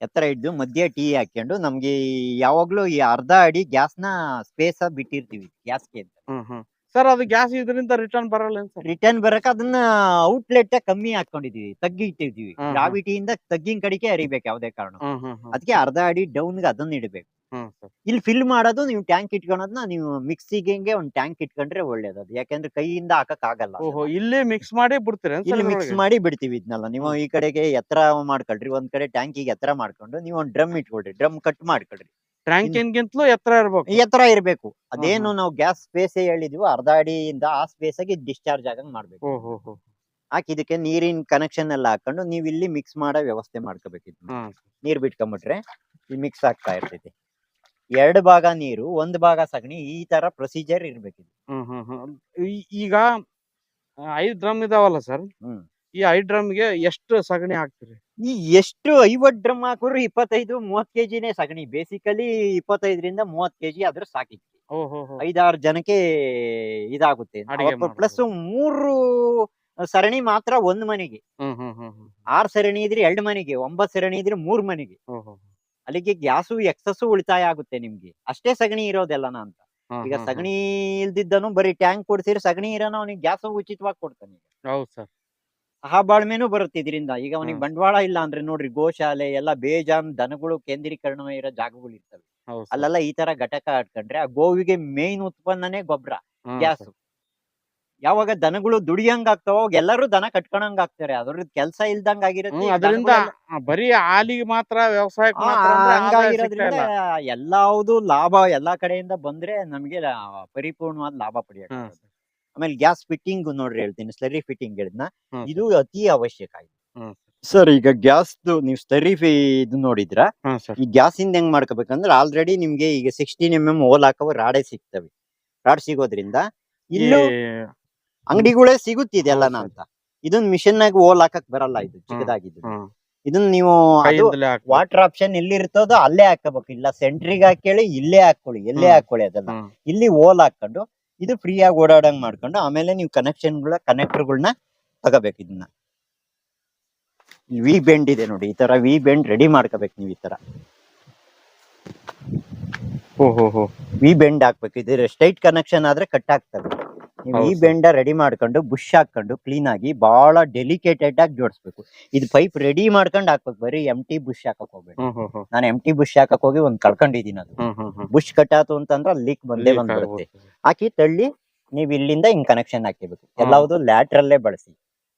ಎತ್ತರ ಇದ್ದು ಮಧ್ಯೆ ಟೀ ಹಾಕೊಂಡು ನಮ್ಗೆ ಯಾವಾಗ್ಲೂ ಈ ಅರ್ಧ ಅಡಿ ಗ್ಯಾಸ್ನ ಸ್ಪೇಸ್ ಬಿಟ್ಟಿರ್ತೀವಿ ಗ್ಯಾಸ್ಗೆ ಅಂತ. ಸರ್ ಅದು ಗ್ಯಾಸ್ ಇದರಿಂದ ರಿಟರ್ನ್ ಬರಲ್ಲ ಸರ್? ರಿಟರ್ನ್ ಬರಕ್ ಅದನ್ನ ಔಟ್ಲೆಟ್ ಕಮ್ಮಿ ಹಾಕೊಂಡಿದೀವಿ ತಗ್ಗಿ ಇಟ್ಟಿದೀವಿ. ಗ್ರಾವಿಟಿಯಿಂದ ತಗ್ಗಿನ ಕಡೆಗೆ ಹರಿಬೇಕು ಯಾವ್ದೇ ಕಾರಣ. ಅದಕ್ಕೆ ಅರ್ಧ ಅಡಿ ಡೌನ್ಗೆ ಅದನ್ನ ಇಡಬೇಕು. ಇಲ್ಲಿ ಫಿಲ್ ಮಾಡೋದು ನೀವು ಟ್ಯಾಂಕ್ ಇಟ್ಕೊಳೋದನ್ನ ನೀವು ಮಿಕ್ಸಿಗೆ ಒಂದ್ ಟ್ಯಾಂಕ್ ಇಟ್ಕೊಂಡ್ರೆ ಒಳ್ಳೇದು ಅದು. ಯಾಕಂದ್ರೆ ಕೈಯಿಂದ ಹಾಕಕ್ ಆಗಲ್ಲ ಓಹೋ ಇಲ್ಲಿ ಮಿಕ್ಸ್ ಮಾಡಿ ಬಿಡ್ತೀರಾ ಇಲ್ಲಿ ಮಿಕ್ಸ್ ಮಾಡಿ ಬಿಡ್ತೀವಿ ಇದನ್ನೆಲ್ಲ ನೀವು ಈ ಕಡೆಗೆ ಎತ್ತರ ಮಾಡ್ಕೊಳ್ರಿ ಒಂದ್ ಕಡೆ ಟ್ಯಾಂಕಿಗೆ ಎತ್ತರ ಮಾಡ್ಕೊಂಡು ನೀವು ಒಂದ್ ಡ್ರಮ್ ಇಟ್ಕೊಳ್ರಿ ಡ್ರಮ್ ಕಟ್ ಮಾಡ್ಕೊಳ್ರಿ. ಟ್ಯಾಂಕಿನ್ಗಿಂತಲೂ ಎತ್ತರ ಇರ್ಬೇಕು. ಎತ್ತರ ಇರ್ಬೇಕು. ಅದೇನು. ನಾವು ಗ್ಯಾಸ್ ಸ್ಪೇಸ್ ಹೇಳಿದ್ವಿ ಅರ್ಧ ಅಡಿಯಿಂದ ಆ ಸ್ಪೇಸ್ ಆಗಿ ಡಿಸ್ಚಾರ್ಜ್ ಆಗಂಗ್ ಮಾಡ್ಬೇಕು. ಹಾಕಿ ಇದಕ್ಕೆ ನೀರಿನ ಕನೆಕ್ಷನ್ ಎಲ್ಲ ಹಾಕೊಂಡು ನೀವು ಇಲ್ಲಿ ಮಿಕ್ಸ್ ಮಾಡೋ ವ್ಯವಸ್ಥೆ ಮಾಡ್ಕೋಬೇಕು ನೀರ್ ಬಿಟ್ಕೊಂಡ್ಬಿಟ್ರೆ ಇಲ್ಲಿ ಮಿಕ್ಸ್ ಆಗ್ತಾ ಇರ್ತೈತಿ. ಎರಡು ಭಾಗ ನೀರು ಒಂದ್ ಭಾಗ ಸಗಣಿ ಈ ತರ ಪ್ರೊಸೀಜರ್ ಇರ್ಬೇಕು ಹ್ಮ್ ಹ್ಮ್ ಹ್ಮ್. ಈ- ಈಗ ಆ, ಐದ್ ಡ್ರಮ್ ಇದಾವಲ್ಲ ಸರ್ ಹ್ಮ್. ಈ ಐದ್ ಡ್ರಮ್ಗೆ ಎಷ್ಟು ಸಗಣಿ ಹಾಕ್ತಿರಿ? ಈ ಎಷ್ಟು ಐವತ್ ಡ್ರಮ್ ಹಾಕಿದ್ರು ಇಪ್ಪತ್ತೈದು ಮೂವತ್ ಕೆಜಿನೇ ಸಗಣಿ. ಬೇಸಿಕಲಿ ಇಪ್ಪತ್ತೈದರಿಂದ ಮೂವತ್ ಕೆಜಿ ಆದ್ರೂ ಓಹೋ ಐದಾರು ಜನಕ್ಕೆ ಇದಾಗುತ್ತೆ. ಅಡಿಗೆ ಪ್ಲಸ್ ಮೂರು ಸರಣಿ ಮಾತ್ರ ಒಂದ್ ಮನೆಗೆ. ಹ್ಮ್ ಹ್ಮ್ ಹ್ಮ್ ಹ್ಮ್. ಆರ್ ಸರಣಿ ಇದ್ರೆ ಎರಡ್ ಮನೆಗೆ ಒಂಬತ್ ಸರಣಿ ಇದ್ರೆ ಮೂರ್ ಮನೆಗೆ. ಅಲ್ಲಿಗೆ ಗ್ಯಾಸು ಎಕ್ಸಸ್ ಉಳಿತಾಯ ಆಗುತ್ತೆ ನಿಮ್ಗೆ. ಅಷ್ಟೇ ಸಗಣಿ ಇರೋದೆಲ್ಲನ ಅಂತ ಈಗ ಸಗಣಿ ಇಲ್ದಿದ್ದನು ಬರೀ ಟ್ಯಾಂಕ್ ಕೊಡ್ಸಿದ್ರೆ ಸಗಣಿ ಇರೋನ ಅವನಿಗೆ ಗ್ಯಾಸ್ ಉಚಿತವಾಗಿ ಕೊಡ್ತಾನೆ ಹೌದು ಸರ್. ಸಹಬಾಳ್ಮೆನೂ ಬರುತ್ತೆ ಇದರಿಂದ. ಈಗ ಅವನಿಗೆ ಬಂಡವಾಳ ಇಲ್ಲ ಅಂದ್ರೆ ನೋಡ್ರಿ ಗೋಶಾಲೆ ಎಲ್ಲ ಬೇಜಾನ್ ದನಗಳು ಕೇಂದ್ರೀಕರಣ ಇರೋ ಜಾಗಗಳು ಇರ್ತವೆ. ಅಲ್ಲೆಲ್ಲ ಈ ತರ ಘಟಕ ಹಾಕೊಂಡ್ರೆ ಆ ಗೋವಿಗೆ ಮೇನ್ ಉತ್ಪನ್ನನೇ ಗೊಬ್ಬರ ಗ್ಯಾಸ್. ಯಾವಾಗ ದನಗಳು ದುಡಿಯಂಗ್ ಆಗ್ತಾವ ಅವಾಗ ಎಲ್ಲರೂ ದನ ಕಟ್ಕೊಂಡಂಗ್ ಆಗ್ತಾರೆ ಅದ್ರದ್ದು ಕೆಲಸ ಇಲ್ದಂಗ ಆಗಿರತ್ತೆ ಅದರಿಂದ ಬರೀ ಹಾಲಿಗೆ ಮಾತ್ರ ವ್ಯವಸಾಯ ಅಂದ್ರೆ ಹಂಗಾಗಿರೋದ್ರಿಂದ ಎಲ್ಲಾವುದು ಲಾಭ ಎಲ್ಲಾ ಕಡೆಯಿಂದ ಬಂದ್ರೆ ನಮ್ಗೆ ಪರಿಪೂರ್ಣವಾದ ಲಾಭ ಪಡೆಯಕ್ಕೆ ಆಮೇಲೆ ಗ್ಯಾಸ್ ಫಿಟ್ಟಿಂಗ್ ನೋಡ್ರಿ ಹೇಳ್ತೀನಿ ಸ್ಲರಿ ಫಿಟ್ಟಿಂಗ್ ಹೇಳಿದ್ನ. ಇದು ಅತಿ ಅವಶ್ಯಕ. ಸರ್ ಈಗ ಗ್ಯಾಸ್ ನೀವು ಸ್ಲರಿ ಇದು ನೋಡಿದ್ರ? ಈ ಗ್ಯಾಸ್ ಇಂದ ಹೆಂಗ್ ಮಾಡ್ಕೋಬೇಕಂದ್ರೆ ಆಲ್ರೆಡಿ ನಿಮ್ಗೆ ಈಗ ಸಿಕ್ಸ್ಟೀನ್ ಎಂ ಎಂ ಓಲ್ ಹಾಕವ ರಾಡೇ ಸಿಗ್ತವೆ. ರಾಡ್ ಸಿಗೋದ್ರಿಂದ ಇಲ್ಲೂ ಅಂಗಡಿಗಳೇ ಸಿಗುತ್ತಿದೆ ಎಲ್ಲಾನ ಅಂತ ಇದನ್ ಮಿಷಿನ್ ನಾಗ ಓಲ್ ಹಾಕಕ್ ಬರಲ್ಲ ಇದು ಚಿಕ್ಕದಾಗಿದ್ದು. ಇದನ್ ಇದನ್ನ ನೀವು. ವಾಟರ್ ಆಪ್ಷನ್ ಎಲ್ಲಿರ್ತದೋ ಅಲ್ಲೇ ಹಾಕಬೇಕು. ಇಲ್ಲ ಸೆಂಟ್ರಿಗೆ ಹಾಕೇಳಿ ಇಲ್ಲೇ ಹಾಕೊಳ್ಳಿ. ಎಲ್ಲೇ. ಹಾಕೊಳ್ಳಿ ಅದನ್ನ. ಇಲ್ಲಿ ಓಲ್ ಹಾಕೊಂಡು ಇದು ಫ್ರೀ ಆಗಿ ಓಡಾಡಂಗ್ ಮಾಡ್ಕೊಂಡು ಆಮೇಲೆ ನೀವು ಕನೆಕ್ಷನ್ಗಳ ಕನೆಕ್ಟರ್ಗಳನ್ನ ತಗೋಬೇಕು ಇದನ್ನ. ವಿ ಬೆಂಡ್ ಇದೆ ನೋಡಿ ಈ ತರ ವಿ ಬೆಂಡ್ ರೆಡಿ ಮಾಡ್ಕೋಬೇಕು ನೀವು ಈ ತರ. ವಿ ಬೆಂಡ್ ಹಾಕ್ಬೇಕು. ಇದ್ರೆ ಸ್ಟ್ರೈಟ್ ಕನೆಕ್ಷನ್ ಆದ್ರೆ ಕಟ್ ಆಗ್ತವೆ. ನೀವು ಈ. ಬೆಂಡ ರೆಡಿ ಮಾಡ್ಕೊಂಡು ಬುಷ್ ಹಾಕೊಂಡು ಕ್ಲೀನ್ ಆಗಿ ಬಹಳ ಡೆಲಿಕೇಟೆಡ್ ಆಗಿ ಜೋಡಿಸ್ಬೇಕು. ಇದು ಪೈಪ್ ರೆಡಿ ಮಾಡ್ಕೊಂಡು ಹಾಕ್ಬೇಕು. ಬರೀ ಎಂ ಟಿ ಬುಷ್ ಹಾಕಕ್ ಹ್ಮ್ ನಾನು ಎಂ ಟಿ ಬುಷ್ ಹಾಕಕ್ ಹೋಗಿ ಒಂದ್ ಕಳ್ಕೊಂಡಿದೀನಿ ಅದು. ಬುಷ್ ಕಟ್ ಆತು ಬುಷ್ ಕಟ್ಟಾತು ಅಂತಂದ್ರೆ ಲೀಕ್ ಬಂದೇ ಬಂದ್ಬಿಡುತ್ತೆ. ಹಾಕಿ ತಳ್ಳಿ ನೀವ್ ಇಲ್ಲಿಂದ ಹಿಂಗ್ ಕನೆಕ್ಷನ್ ಹಾಕಿಬೇಕು ಎಲ್ಲವುದು ಲ್ಯಾಟ್ರಲ್ಲೇ ಬಳಸಿ.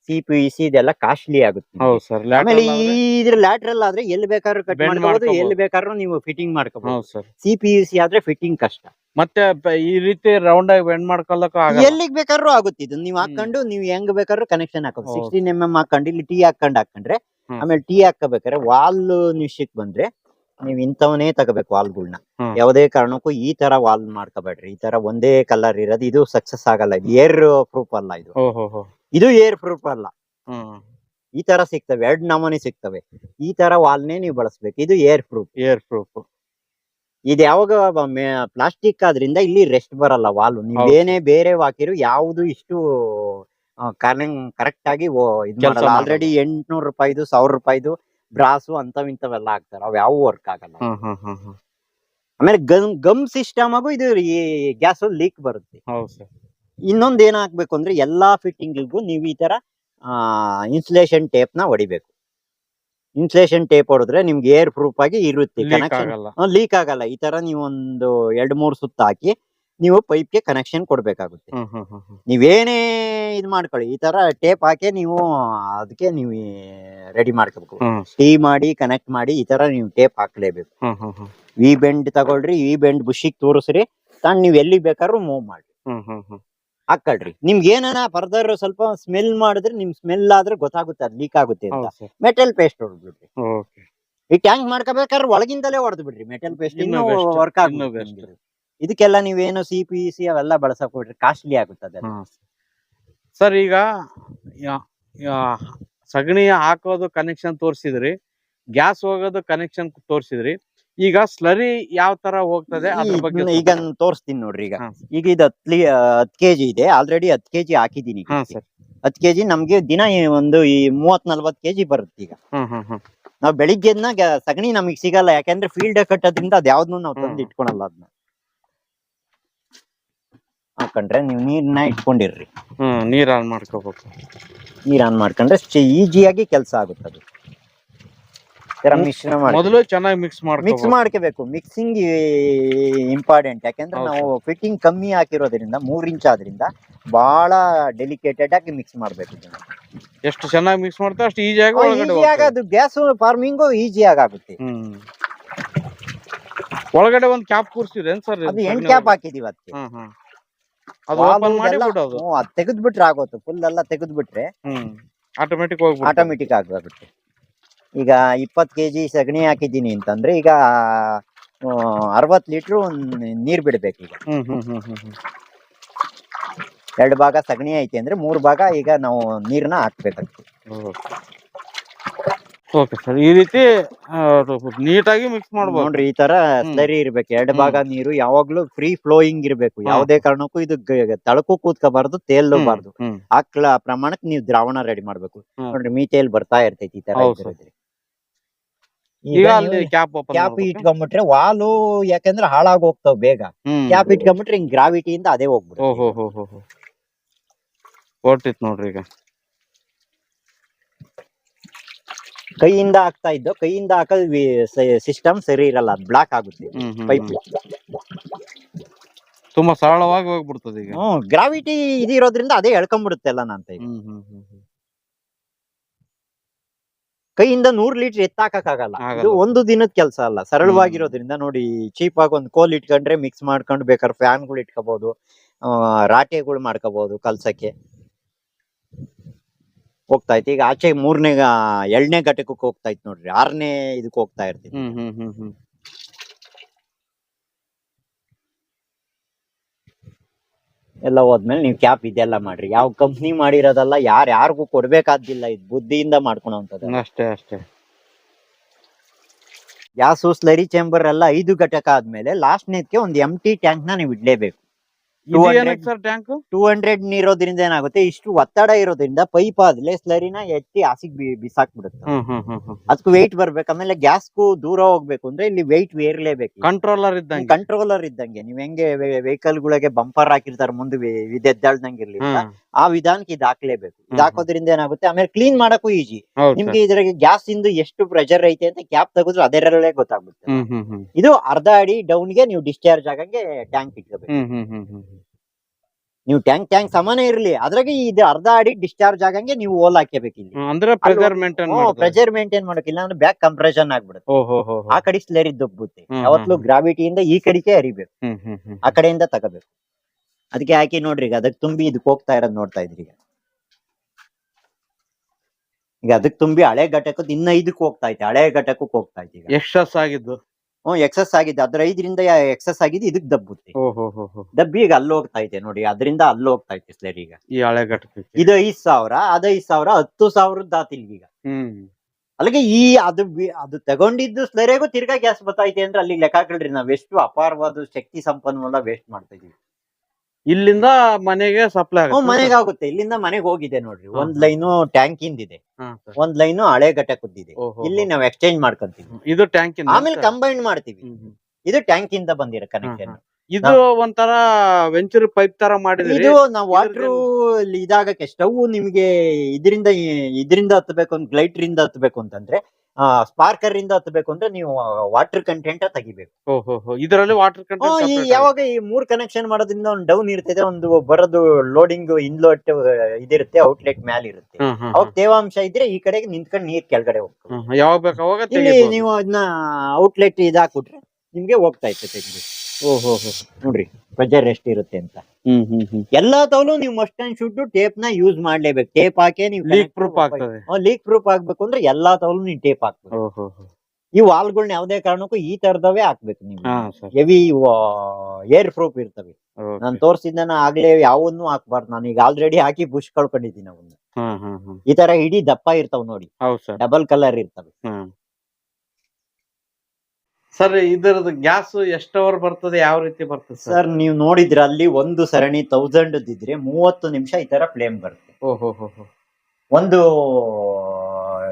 ಸಿ ಪಿ ಸಿ ಇದೆಲ್ಲ ಕಾಸ್ಟ್ಲಿ ಆಗುತ್ತೆ. ಹೌದು ಸರ್ ಆಮೇಲೆ ಈ ಇದ್ರ ಲ್ಯಾಟ್ರಲ್ ಆದ್ರೆ ಎಲ್ಲಿ ಬೇಕಾದ್ರೂ ಕಟ್ Bend ಮಾಡ್ಕೋಬಹುದು ಮಾಡ್ಕೊಬೋದು. ಎಲ್ಲಿ ಬೇಕಾದ್ರೂ ನೀವು ಫಿಟ್ಟಿಂಗ್ ಮಾಡ್ಕೋಬಹುದು ಹೌದು sir C P U C ಆದ್ರೆ ಫಿಟ್ಟಿಂಗ್ ಕಷ್ಟ. ಮತ್ತೆ ಪ- ಈ ರೀತಿ ರೌಂಡ್ ಆಗಿ ಬೆಂಡ್ ಮಾಡ್ಕೊಳಕ್ಕೂ ಆಗಲ್ಲ. ಎಲ್ಲಿಗ್ ಬೇಕಾದ್ರೂ ಆಗುತ್ತೆ ಇದು. ನೀವು ಹಾಕೊಂಡು ನೀವು ಹೆಂಗ್ ಬೇಕಾದ್ರೂ ಕನೆಕ್ಷನ್ ಹಾಕೋದು ಹೌದು. ಸಿಕ್ಸ್ಟೀನ್ ಎಂ ಎಂ ಹಾಕೊಂಡು ಇಲ್ಲಿ ಟೀ ಹಾಕೊಂಡು ಹಾಕೊಂಡ್ರೆ ಹ್ಮ್. ಆಮೇಲೆ ಟೀ ಹಾಕಬೇಕಾದ್ರೆ ವಾಲ್ ನಿಶ್ಚಿಕ್ ಬಂದ್ರೆ ನೀವ್ ಇಂಥವನ್ನೇ ತಗೋಬೇಕು ವಾಲ್ಗಳನ್ನ ಹ್ಮ್. ಯಾವುದೇ ಕಾರಣಕ್ಕೂ ಈ ತರ ವಾಲ್ ಮಾಡ್ಕೋಬೇಡ್ರಿ. ಈ ತರ ಒಂದೇ ಕಲರ್ ಇರೋದು ಇದು ಸಕ್ಸಸ್ ಆಗಲ್ಲ. ಇದು ಏರ್ ಪ್ರೂಫ್ ಅಲ್ಲ ಇದು. ಇದು ಏರ್ ಪ್ರೂಫ್ ಅಲ್ಲ. ಹ್ಮ್. ಈ ತರ ಸಿಗ್ತವೆ ಎರಡ್ ನಮೂನಿ ಸಿಗ್ತವೆ. ಈ ತರ ವಾಲ್ನೇ ನೀವು ಬಳಸ್ಬೇಕು ಇದು ಏರ್ ಪ್ರೂಫ್. Air proof. ಇದು ಯಾವಾಗ ಪ್ಲಾಸ್ಟಿಕ್ ಆದ್ರಿಂದ ಇಲ್ಲಿ ರೆಸ್ಟ್ ಬರಲ್ಲ ವಾಲ್ ನೀವೇನೇ ಏನೇ ಬೇರೆ ಹಾಕಿರು ಯಾವುದು ಇಷ್ಟು ಕರೆಕ್ಟ್ ಆಗಿ. ಆಲ್ರೆಡಿ ಎಂಟ್ನೂರು ರೂಪಾಯಿದು ಸಾವಿರ ರೂಪಾಯಿದು ಬ್ರಾಸು ಅಂತವ್ ಇಂಥವೆಲ್ಲ ಹಾಕ್ತಾರೆ. ಅವ್ ಯಾವ ವರ್ಕ್ ಆಗಲ್ಲ. ಆಮೇಲೆ ಗಮ್ ಗಮ್ ಸಿಸ್ಟಮ್ ಆಗು ಇದು ಈ ಗ್ಯಾಸ್ ಲೀಕ್ ಬರುತ್ತೆ. ಹೌದು ಸರ್ ಇನ್ನೊಂದ್ ಏನ್ ಹಾಕ್ಬೇಕು ಅಂದ್ರೆ ಎಲ್ಲಾ ಫಿಟ್ಟಿಂಗಿಗೂ ನೀವು ಈ ತರ ಇನ್ಸುಲೇಷನ್ ಟೇಪ್ನ ಹೊಡಿಬೇಕು. ಇನ್ಸುಲೇಷನ್ ಟೇಪ್ ಹೊಡೆದ್ರೆ ನಿಮ್ಗೆ ಏರ್ ಪ್ರೂಫ್ ಆಗಿ ಇರುತ್ತೆ ಲೀಕ್ ಕನೆಕ್ಷನ್ ಆಗಲ್ಲ. ಲೀಕ್ ಆಗಲ್ಲ. ಈ ತರ ನೀವು ಒಂದು ಎರಡ್ ಮೂರ್ ಸುತ್ತ ಹಾಕಿ ನೀವು ಪೈಪ್ಗೆ ಕನೆಕ್ಷನ್ ಕೊಡ್ಬೇಕಾಗುತ್ತೆ. ನೀವೇನೇ ಇದ್ ಮಾಡ್ಕೊಳ್ಳಿ ಈ ತರ ಟೇಪ್ ಹಾಕಿ ನೀವು ಅದಕ್ಕೆ ನೀವು ರೆಡಿ ಮಾಡ್ಕೋಬೇಕು. ಟೀ ಮಾಡಿ ಕನೆಕ್ಟ್ ಮಾಡಿ ಈ ತರ ನೀವು ಟೇಪ್ ಹಾಕ್ಲೇಬೇಕು. ವಿ ಬೆಂಡ್ ತಗೊಳ್ರಿ ವಿ ಬೆಂಡ್ ಬುಷಿಗೆ ತೋರಿಸ್ರಿ ತಾನು ನೀವು ಎಲ್ಲಿ ಬೇಕಾದ್ರೂ ಮೂವ್ ಮಾಡಿ ಹಾಕೊಳ್ರಿ. ನಿಮ್ಗೆ ಏನಾನ ಫರ್ದರ್ ಸ್ವಲ್ಪ ಸ್ಮೆಲ್ ಮಾಡಿದ್ರೆ ನಿಮ್ ಸ್ಮೆಲ್ ಆದ್ರೆ ಗೊತ್ತಾಗುತ್ತೆ ಅದು ಲೀಕ್ ಆಗುತ್ತೆ ಅಂತ. ಹೌದು ಸರ್. ಮೆಟಲ್ ಪೇಸ್ಟ್ ಹೊಡೆದ್ಬಿಡ್ರಿ. ಓಕೆ. ಈ ಟ್ಯಾಂಕ್ ಮಾಡ್ಕೋಬೇಕಾದ್ರೆ ಒಳಗಿಂದಲೇ ಹೊಡೆದ್ ಬಿಡ್ರಿ ಮೆಟಲ್ ಪೇಸ್ಟ್ ಇನ್ನೂ ಇನ್ನೂ best, ವರ್ಕ್ ಇನ್ನೂ best. ಇದಕ್ಕೆಲ್ಲ ನೀವೇನು ಸಿ ಪಿ ಸಿ ಅವೆಲ್ಲ ಬಳಸಕ್ ಹೋಗ್ರಿ ಕಾಸ್ಟ್ಲಿ ಆಗುತ್ತೆ ಅದೆಲ್ಲ. ಸರ್. ಈಗ ಯಾ- ಯಾ- ಸಗಣಿ ಹಾಕೋದು ಕನೆಕ್ಷನ್ ತೋರಿಸಿದ್ರಿ ಗ್ಯಾಸ್ ಹೋಗೋದು ಕನೆಕ್ಷನ್ ತೋರಿಸಿದ್ರಿ. ಈಗ ಸ್ಲರಿ ಯಾವ ತರ ಹೋಗ್ತದೆ ಅದ್ರ ಬಗ್ಗೆ ಈಗ ನಾನ್ ತೋರಿಸ್ತೀನಿ ನೋಡ್ರಿ ಈಗ. ಹಾ. ಈಗ ಇದು ಹತ್ ಹತ್ ಕೆಜಿ ಇದೆ. ಆಲ್ರೆಡಿ ಹತ್ ಕೆಜಿ ಹಾಕಿದೀನಿ ಹಾ ಸರ್. ಹತ್ ಕೆಜಿ ನಮ್ಗೆ ದಿನ ಈ ಒಂದು ಈ ಮೂವತ್ ನಲ್ವತ್ ಕೆಜಿ ಬರುತ್ತೆ ಈಗ. ಹ್ಮ್ ಹ್ಮ್ ಹ್ಮ್ ನಾವ್ ಬೆಳಿಗ್ಗೆ ಗ- ಸಗಣಿ ನಮಗ್ ಸಿಗಲ್ಲ. ಯಾಕಂದ್ರೆ ಫೀಲ್ಡ್ ಕಟ್ಟೋದ್ರಿಂದ ಅದ್ ಯಾವ್ದನ್ನು ನಾವು ತಂದು ಹ್ಮ್. ಇಟ್ಕೊಳಲ್ಲ ಅದನ್ನ ಹಾಕೊಂಡ್ರೆ ನೀವು ನೀರ್ನ ಇಟ್ಕೊಂಡಿರ್ರಿ. ಹ್ಮ್ ನೀರ್ ಆನ್ ಮಾಡ್ಕೋಬೇಕು. ನೀರ್ ಆನ್ ಮಾಡ್ಕೊಂಡ್ರೆ ಈಸಿಯಾಗಿ ಕೆಲಸ ಆಗುತ್ತೆ ಅದು ತರ ಮಿಶ್ರಣ ಮಾಡಿ ಮೊದಲು ಚೆನ್ನಾಗಿ ಮಿಕ್ಸ್ ಮಿಕ್ಸ್ ಮಾಡ್ಕೋಬೇಕು. ಮಿಕ್ಸಿಂಗ್ ಇಂಪಾರ್ಟೆಂಟ್ ಯಾಕಂದ್ರೆ ನಾವು ಫಿಟ್ಟಿಂಗ್ ಕಮ್ಮಿ ಹಾಕಿರೋದ್ರಿಂದ ಮೂರ್ ಇಂಚ್ ಆದ್ರಿಂದ ಬಹಳ ಡೆಲಿಕೇಟೆಡ್ ಆಗಿ ಮಿಕ್ಸ್ ಮಾಡ್ಬೇಕು ಇದನ್ನ. ಎಷ್ಟು ಚೆನ್ನಾಗಿ ಮಿಕ್ಸ್ ಮಾಡ್ತಾ ಅಷ್ಟು ಈಸಿಯಾಗಿ ಆಗಿ ಈಸಿಯಾಗಿ. ಅದು ಗ್ಯಾಸ್ ಫಾರ್ಮಿಂಗು ಈಸಿ ಆಗುತ್ತೆ ಒಳಗಡೆ ಒಂದು ಕ್ಯಾಪ್ ಕೂರ್ಸಿರೇನ್ ಸರ್ ಅದು ಕ್ಯಾಪ್ ಹಾಕಿದೀವಿ ಅದಕ್ಕೆ. ಹ್ಮ್ ಹ್ಮ್. ಅದು ಓಪನ್ ಮಾಡಿ ಬಿಡೋದು. ಅದು ತೆಗೆದ್ ಬಿಟ್ರೆ ಆಗೋತು ಫುಲ್ ಎಲ್ಲ ತೆಗೆದ್ಬಿಟ್ರೆ ಆಟೋಮೆಟಿಕ್ ಆಟೋಮೆಟಿಕ್ ಆಗುತ್ತೆ ಈಗ ಇಪ್ಪತ್ ಕೆಜಿ ಸಗಣಿ ಹಾಕಿದ್ದೀನಿ ಅಂತಂದ್ರೆ ಈಗ ಅರವತ್ ಲೀಟ್ರು ನೀರ್ ಬಿಡ್ಬೇಕು ಈಗ. ಎರಡು ಭಾಗ ಸಗಣಿ ಐತಿ ಅಂದ್ರೆ ಮೂರ್ ಭಾಗ ಈಗ ನಾವು ನೀರನ್ನ ಹಾಕ್ಬೇಕಾಗ್ತದೆ. Okay sir. ಈ ರೀತಿ ನೀಟಾಗಿ ಮಿಕ್ಸ್ ಮಾಡ್ಬೋದು. ನೋಡ್ರಿ ಈ ತರ. ಸ್ಲರಿ ಇರ್ಬೇಕು. ಎರಡು ಭಾಗ ನೀರು ಯಾವಾಗ್ಲೂ ಫ್ರೀ ಫ್ಲೋಯಿಂಗ್ ಇರ್ಬೇಕು. ಯಾವುದೇ ಕಾರಣಕ್ಕೂ ಇದು ತಳಕು ಕೂತ್ಕೋಬಾರ್ದು ತೇಲ್ಬಾರ್ದು ಆ ಪ್ರಮಾಣಕ್ಕೆ ನೀವು ದ್ರಾವಣ ರೆಡಿ ಮಾಡ್ಬೇಕು. ನೋಡ್ರಿ ನೋಡ್ರಿ ಮೀತೇಲ್ ಬರ್ತಾ ಇರ್ತೈತಿ ಈ ತರ. ಈಗ ಅಲ್ಲಿ ಕ್ಯಾಪ್ ಓಪನ್ ಕ್ಯಾಪ್ ಇಟ್ಕೊಂಡ್ಬಿಟ್ರೆ ವಾಲು ಯಾಕಂದ್ರೆ ಹಾಳಾಗಿ ಹೋಗ್ತಾವ್ ಬೇಗ ಕ್ಯಾಪ್ ಇಟ್ಕೊಂಡ್ಬಿಟ್ರೆ ಹಿಂಗ್ ಗ್ರಾವಿಟಿಯಿಂದ ಅದೇ ಹೋಗ್ಬಿಡುತ್ತೆ. ನೋಡ್ರಿ ಈಗ. ಕೈಯಿಂದ ಹಾಕ್ತಾ ಇದ್ದು ಕೈಯಿಂದ ಹಾಕಲ್ ಸಿಸ್ಟಮ್ ಸರಿ ಇರಲ್ಲ ಬ್ಲಾಕ್ ಆಗುತ್ತೆ. ಹ್ಮ್ ಹ್ಮ್ ಪೈಪ್ ತುಂಬಾ ಸರಳವಾಗಿ ಹೋಗ್ಬಿಡ್ತದೆ ಈಗ. ಹ್ಮ್ ಗ್ರಾವಿಟಿ ಇದಿರೋದ್ರಿಂದ ಅದೇ ಎಳ್ಕೊಂಡ್ಬಿಡುತ್ತೆ ಹ್ಮ್ ಅಂತ ಈಗ ಹ್ಮ್ ಹ್ಮ್ ಹ್ಮ್ ಹ್ಮ್. ಕೈಯಿಂದ ನೂರ್ ಲೀಟರ್ ಎತ್ತಾಕಕ್ಕಾಗಲ್ಲ. ಆಗಲ್ಲ. ಇದು ಒಂದು ದಿನದ ಕೆಲಸ ಅಲ್ಲ. ಸರಳವಾಗಿರೋದ್ರಿಂದ ನೋಡಿ ಚೀಪ್ ಆಗಿ ಒಂದು ಕೋಲ್ ಇಟ್ಕೊಂಡ್ರೆ ಮಿಕ್ಸ್ ಮಾಡ್ಕೊಂಡು ಬೇಕಾದ್ರೆ ಫ್ಯಾನ್ಗಳು ಇಟ್ಕೋಬಹುದು ರಾಟೆಗಳು ಮಾಡ್ಕೋಬಹುದು ಕಲ್ಸಕ್ಕೆ. ಹೋಗ್ತಾ ಇತ್ತು ಈಗ ಆಚೆ ಮೂರನೇ ಎರಡನೇ ಘಟಕಕ್ಕೆ ಹೋಗ್ತಾ ಇತ್ತು ನೋಡ್ರಿ. ಆರನೇ ಇದಕ್ಕೆ ಹೋಗ್ತಾ ಇರ್ತೀವಿ ಹ್ಮ್ ಹ್ಮ್ ಹ್ಮ್ ಹ್ಮ್ ಎಲ್ಲ ಹೋದ್ಮೇಲೆ ನೀವು ಕ್ಯಾಪ್ ಇದೆಲ್ಲ ಮಾಡ್ರಿ. ಯಾವ ಕಂಪ್ನಿ ಮಾಡಿರೋದಲ್ಲ ಯಾರು ಯಾರಿಗೂ ಕೊಡ್ಬೇಕಾದಿಲ್ಲ ಇದು ಬುದ್ಧಿಯಿಂದ ಮಾಡ್ಕೊಳೋಂಥದ್ದು. ಅಷ್ಟೇ ಅಷ್ಟೇ. ಗ್ಯಾಸು ಸ್ಲರಿ ಚೇಂಬರ್ ಎಲ್ಲ ಐದು ಘಟಕ ಆದ್ಮೇಲೆ ಲಾಸ್ಟ್ನೇದ್ಕೆ ಒಂದು ಎಂ ಟಿ ಟ್ಯಾಂಕ್ನ ನೀವು ಇಡ್ಲೇಬೇಕು. ಇದು 200 ಏನಕ್ಕೆ ಸರ್ ಟ್ಯಾಂಕ್? ಟೂ ಹಂಡ್ರೆಡ್ ಇರೋದ್ರಿಂದ ಏನಾಗುತ್ತೆ? ಇಷ್ಟು ಒತ್ತಡ ಇರೋದ್ರಿಂದ ಪೈಪ್ ಆದ್ಲೆ ಸ್ಲರಿನ ಎತ್ತಿ ಹಾಸಿಗೆ ಬಿ ಬಿಸಾಕ್ಬಿಡುತ್ತೆ. ಅದಕ್ಕೂ ವೆಯ್ಟ್ ಬರ್ಬೇಕು. ಆಮೇಲೆ ಗ್ಯಾಸ್ಗೂ ದೂರ ಹೋಗ್ಬೇಕು ಅಂದ್ರೆ ಇಲ್ಲಿ ವೆಯ್ಟ್ ಏರ್ಲೇಬೇಕು. ಕಂಟ್ರೋಲರ್ ಇದ್ದಂಗೆ. ಕಂಟ್ರೋಲರ್ ಇದ್ದಂಗೆ. ನೀವ್ ಹೆಂಗೆ ವೆಹಿಕಲ್ ಗಳಿಗೆ ಬಂಪರ್ ಹಾಕಿರ್ತಾರೆ ಮುಂದೆ ಇದೆದ್ದಾಳ್ದಂಗೆ ಇರ್ಲಿಲ್ಲ ಆ ವಿಧಾನಕ್ಕೆ ಇದು ಹಾಕ್ಲೇಬೇಕು. ಇದು ಹಾಕೋದ್ರಿಂದ ಏನಾಗುತ್ತೆ? ಆಮೇಲೆ ಕ್ಲೀನ್ ಮಾಡಕ್ಕೂ ಈಜಿ ನಿಮ್ಗೆ ಇದ್ರಾಗೆ ಗ್ಯಾಸ್ ಇಂದ ಎಷ್ಟು ಪ್ರೆಷರ್ ಐತೆ ಅಂತ ಕ್ಯಾಪ್ ತೆಗೆದ್ರೆ ಅದರಲ್ಲೇ ಗೊತ್ತಾಗ್ಬಿಡುತ್ತೆ. ಇದು ಅರ್ಧ ಅಡಿ ಡೌನ್ಗೆ ನೀವು ಡಿಸ್ಚಾರ್ಜ್ ಆಗಂಗೆ ಟ್ಯಾಂಕ್ ಇಟ್ಕೋಬೇಕು ಹ್ಮ್ ಹ್ಮ್ ಹ್ಮ್ ಹ್ಮ್ ಹ್ಮ್ ನೀವು ಟ್ಯಾಂಕ್ ಟ್ಯಾಂಕ್ ಸಮಾನ ಇರ್ಲಿ. ಅದ್ರಾಗೆ ಇದು ಅರ್ಧ ಅಡಿ ಡಿಸ್ಚಾರ್ಜ್ ಆಗಂಗೆ ನೀವು ಓಲ್ ಹಾಕ್ಬೇಕು ಇಲ್ಲಿ. ಹ್ಮ್, ಅಂದ್ರೆ ಪ್ರೆಜರ್ ಮೇಂಟೈನ್ ಪ್ರೆಜರ್ ಮೇಂಟೈನ್ ಮಾಡಕ್ಕಿಲ್ಲ ಅಂದ್ರೆ ಬ್ಯಾಕ್ ಕಂಪ್ರೆಷನ್ ಆಗ್ಬಿಡುತ್ತೆ. ಆ ಕಡೆ ಸ್ಲೇರಿ ದಬ್ಬುತ್ತೆ. ಯಾವತ್ತೂ. ಗ್ರಾವಿಟಿಯಿಂದ ಈ ಕಡೆಗೆ ಹರಿಬೇಕು. ಆ ಕಡೆಯಿಂದ ತಗೋಬೇಕು. ಅದಕ್ಕೆ ಹಾಕಿ ನೋಡ್ರಿ ಈಗ ಅದಕ್ಕೆ ತುಂಬಿ ಇದಕ್ಕೆ ಹೋಗ್ತಾ ಇರೋದು ನೋಡ್ತಾ ಇದ್ರಿ ಈಗ. ಈಗ ಅದಕ್ಕೆ ತುಂಬಿ ಹಳೆ ಘಟಕದ ಇನ್ನ ಇದಕ್ಕೆ ಹೋಗ್ತಾ ಐತೆ ಹಳೆ ಘಟಕಕ್ಕೆ ಹೋಗ್ತಾ ಐತೆ ಈಗ. ಎಷ್ಟಸ್ ಆಗಿದ್ದು? ಹ್ಮ್ ಎಕ್ಸಸ್ ಆಗಿದೆ. ಅದ್ರ ಐದರಿಂದ ಎಕ್ಸಸ್ ಆಗಿದೆ ಇದಕ್ ದಬ್ಬುತ್ತೆ ಓಹೋ ಹೋ ಹೋ ದಬ್ಬಿ ಈಗ ಅಲ್ಲಿ ಹೋಗ್ತಾ ಇದೆ ನೋಡಿ ಅದರಿಂದ ಅಲ್ಲಿ ಹೋಗ್ತಾ ಐತೆ ಸ್ಲೇರಿ ಈಗ. ಈ ಹಳೆ ಘಟಕಕ್ಕೆ. ಇದು ಐದ್ ಸಾವಿರ ಅದ ಐದ್ ಸಾವಿರ ಹತ್ತು ಸಾವಿರದ ಆತಿಲ್ ಈಗ. ಹ್ಮ್. ಅಲ್ಲಿಗೆ ಈ ಅದು ಬಿ- ಅದು ತಗೊಂಡಿದ್ದು ಸ್ಲೇರಿಗೂ ತಿರ್ಗಾ ಗ್ಯಾಸ್ ಬತ್ತೈತೆ ಅಂದ್ರೆ ಅಲ್ಲಿ ಲೆಕ್ಕ ಹಾಕಲ್ರಿ ನಾವ್ ಎಷ್ಟು ಅಪಾರವಾದ ಶಕ್ತಿ ಸಂಪನ್ಮೂಲ ವೇಸ್ಟ್ ಮಾಡ್ತಾ ಇದೀವಿ. ಇಲ್ಲಿಂದ ಮನೆಗೆ ಸಪ್ಲೈ ಆಗುತ್ತೆ. ಮನೆಗೆ ಆಗುತ್ತೆ. ಇಲ್ಲಿಂದ ಮನೆಗೆ ಹೋಗಿದೆ ನೋಡ್ರಿ. ಒಂದ್. ಲೈನು ಟ್ಯಾಂಕ್ ಇಂದಿದೆ. ಒಂದ್ ಲೈನು ಹಳೆ ಘಟಕದ್ದಿದೆ ಇಲ್ಲಿ ನಾವ್ ಎಕ್ಸ್ಚೇಂಜ್ ಮಾಡ್ಕೊಂತೀವಿ. ಇದು ಟ್ಯಾಂಕ್ ಆಮೇಲೆ ಕಂಬೈನ್ ಮಾಡ್ತೀವಿ. ಇದು ಟ್ಯಾಂಕ್ ಇಂದ ಬಂದಿರೋ ಕನೆಕ್ಷನ್ ಇದು ಒಂಥರ ವೆಂಚೂರ್ ಪೈಪ್ ತರ ಮಾಡಿದ್ರೆ? ಇದು ನಾವು ವಾಟರ್ ಇದಾಗಕ್ಕೆ ಸ್ಟವ್ ನಿಮ್ಗೆ ಇದರಿಂದ ಇದರಿಂದ ಹತ್ಬೇಕು ಅಂತ ಗ್ಲೈಟರ್ ಇಂದ ಹತ್ಬೇಕು ಅಂತಂದ್ರೆ ಸ್ಪಾರ್ಕರ್ ಇಂದ ಹತ್ತಬೇಕು ಅಂದ್ರೆ ನೀವು ವಾಟರ್ ಕಂಟೆಂಟ್ ತೆಗಿಬೇಕು. ಇದರಲ್ಲಿ ವಾಟರ್ ಕಂಟೆಂಟ್ ಯಾವಾಗ ಈ ಮೂರ್ ಕನೆಕ್ಷನ್ ಮಾಡೋದ್ರಿಂದ ಒಂದು ಡೌನ್ ಇರ್ತದೆ ಒಂದು ಬರೋದು ಲೋಡಿಂಗ್ ಇನ್ಲೋಟ್ ಇದಿರುತ್ತೆ ಔಟ್ಲೆಟ್ ಮ್ಯಾಲ್ ಇರುತ್ತೆ. ಅವಾಗ ತೇವಾಂಶ ಇದ್ರೆ ಈ ಕಡೆಗೆ ನಿಂತ್ಕೊಂಡು ನೀರ್ ಕೆಳಗಡೆ ಹೋಗ್ತದೆ ಯಾವಾಗ ಇಲ್ಲಿ ನೀವು ಅದನ್ನ ಔಟ್ಲೆಟ್ ಇದಾಕ್ಬಿಟ್ರೆ ನಿಮ್ಗೆ ಹೋಗ್ತಾ ಇರ್ತದೆ ಇದು. ಓಹೋ ಹೋ. ನೋಡ್ರಿ. ಪ್ರೆಜರ್ ಎಷ್ಟು ಇರುತ್ತೆ ಅಂತ. ಹ್ಮ್ ಹ್ಮ್ ಹ್ಮ್. ಎಲ್ಲಾ ತವಲು ನೀವು ಮಸ್ಟ್ ಅಂಡ್ ಶುಡ್ ಟೇಪ್ನ ಯೂಸ್ ಮಾಡ್ಲೇಬೇಕು. ಟೇಪ್ ಹಾಕಿ ನೀವು ಲೀಕ್ ಪ್ರೂಫ್ ಆಗ್ತದೆ. ಲೀಕ್ ಪ್ರೂಫ್ ಆಗ್ಬೇಕು ಅಂದ್ರೆ ಎಲ್ಲಾ ತವಲು ನೀವು ಟೇಪ್ ಹಾಕ್ಬೇಕು. ಓಹೋ ಈ ವಾಲ್ಗಳನ್ನ ಯಾವ್ದೇ ಕಾರಣಕ್ಕೂ ಈ ತರದವೇ ಹಾಕ್ಬೇಕು ನೀವು. ಹಾ ಸರ್. ಹೆವಿ ಏರ್ ಪ್ರೂಫ್ ಇರ್ತವೆ. ನಾನ್ ತೋರ್ಸಿದ್ದನ ಆಗ್ಲೇ ಯಾವನ್ನೂ ಹಾಕ್ಬಾರ್ದು. ನಾನು ಈಗ ಆಲ್ರೆಡಿ ಹಾಕಿ ಬುಷ್ ಕಳ್ಕೊಂಡಿದ್ದೀನಿ ಅವನ್ನ. ಹ್ಮ್ ಹ್ಮ್ ಹ್ಮ್ ಈ ತರ ಇಡೀ ದಪ್ಪ ಇರ್ತಾವ್ ನೋಡಿ. ಹೌದು ಸರ್. ಡಬಲ್ ಕಲರ್ ಇರ್ತವೆ. ಹ್ಮ್ ಸರ್ ಇದರದ್ದು ಗ್ಯಾಸ್ ಎಷ್ಟು ಅವರ್ ಬರ್ತದೆ ಯಾವ ರೀತಿ ಬರ್ತದೆ ಸರ್? ಸರ್ ನೀವು ನೋಡಿದ್ರೆ ಅಲ್ಲಿ ಒಂದು ಸರಣಿ ತೌಸಂಡ್ ಇದ್ರೆ ಮೂವತ್ತು ನಿಮಿಷ ಈ ತರ ಫ್ಲೇಮ್ ಬರುತ್ತೆ. ಓಹೋ ಹೋ ಹೋ ಒಂದು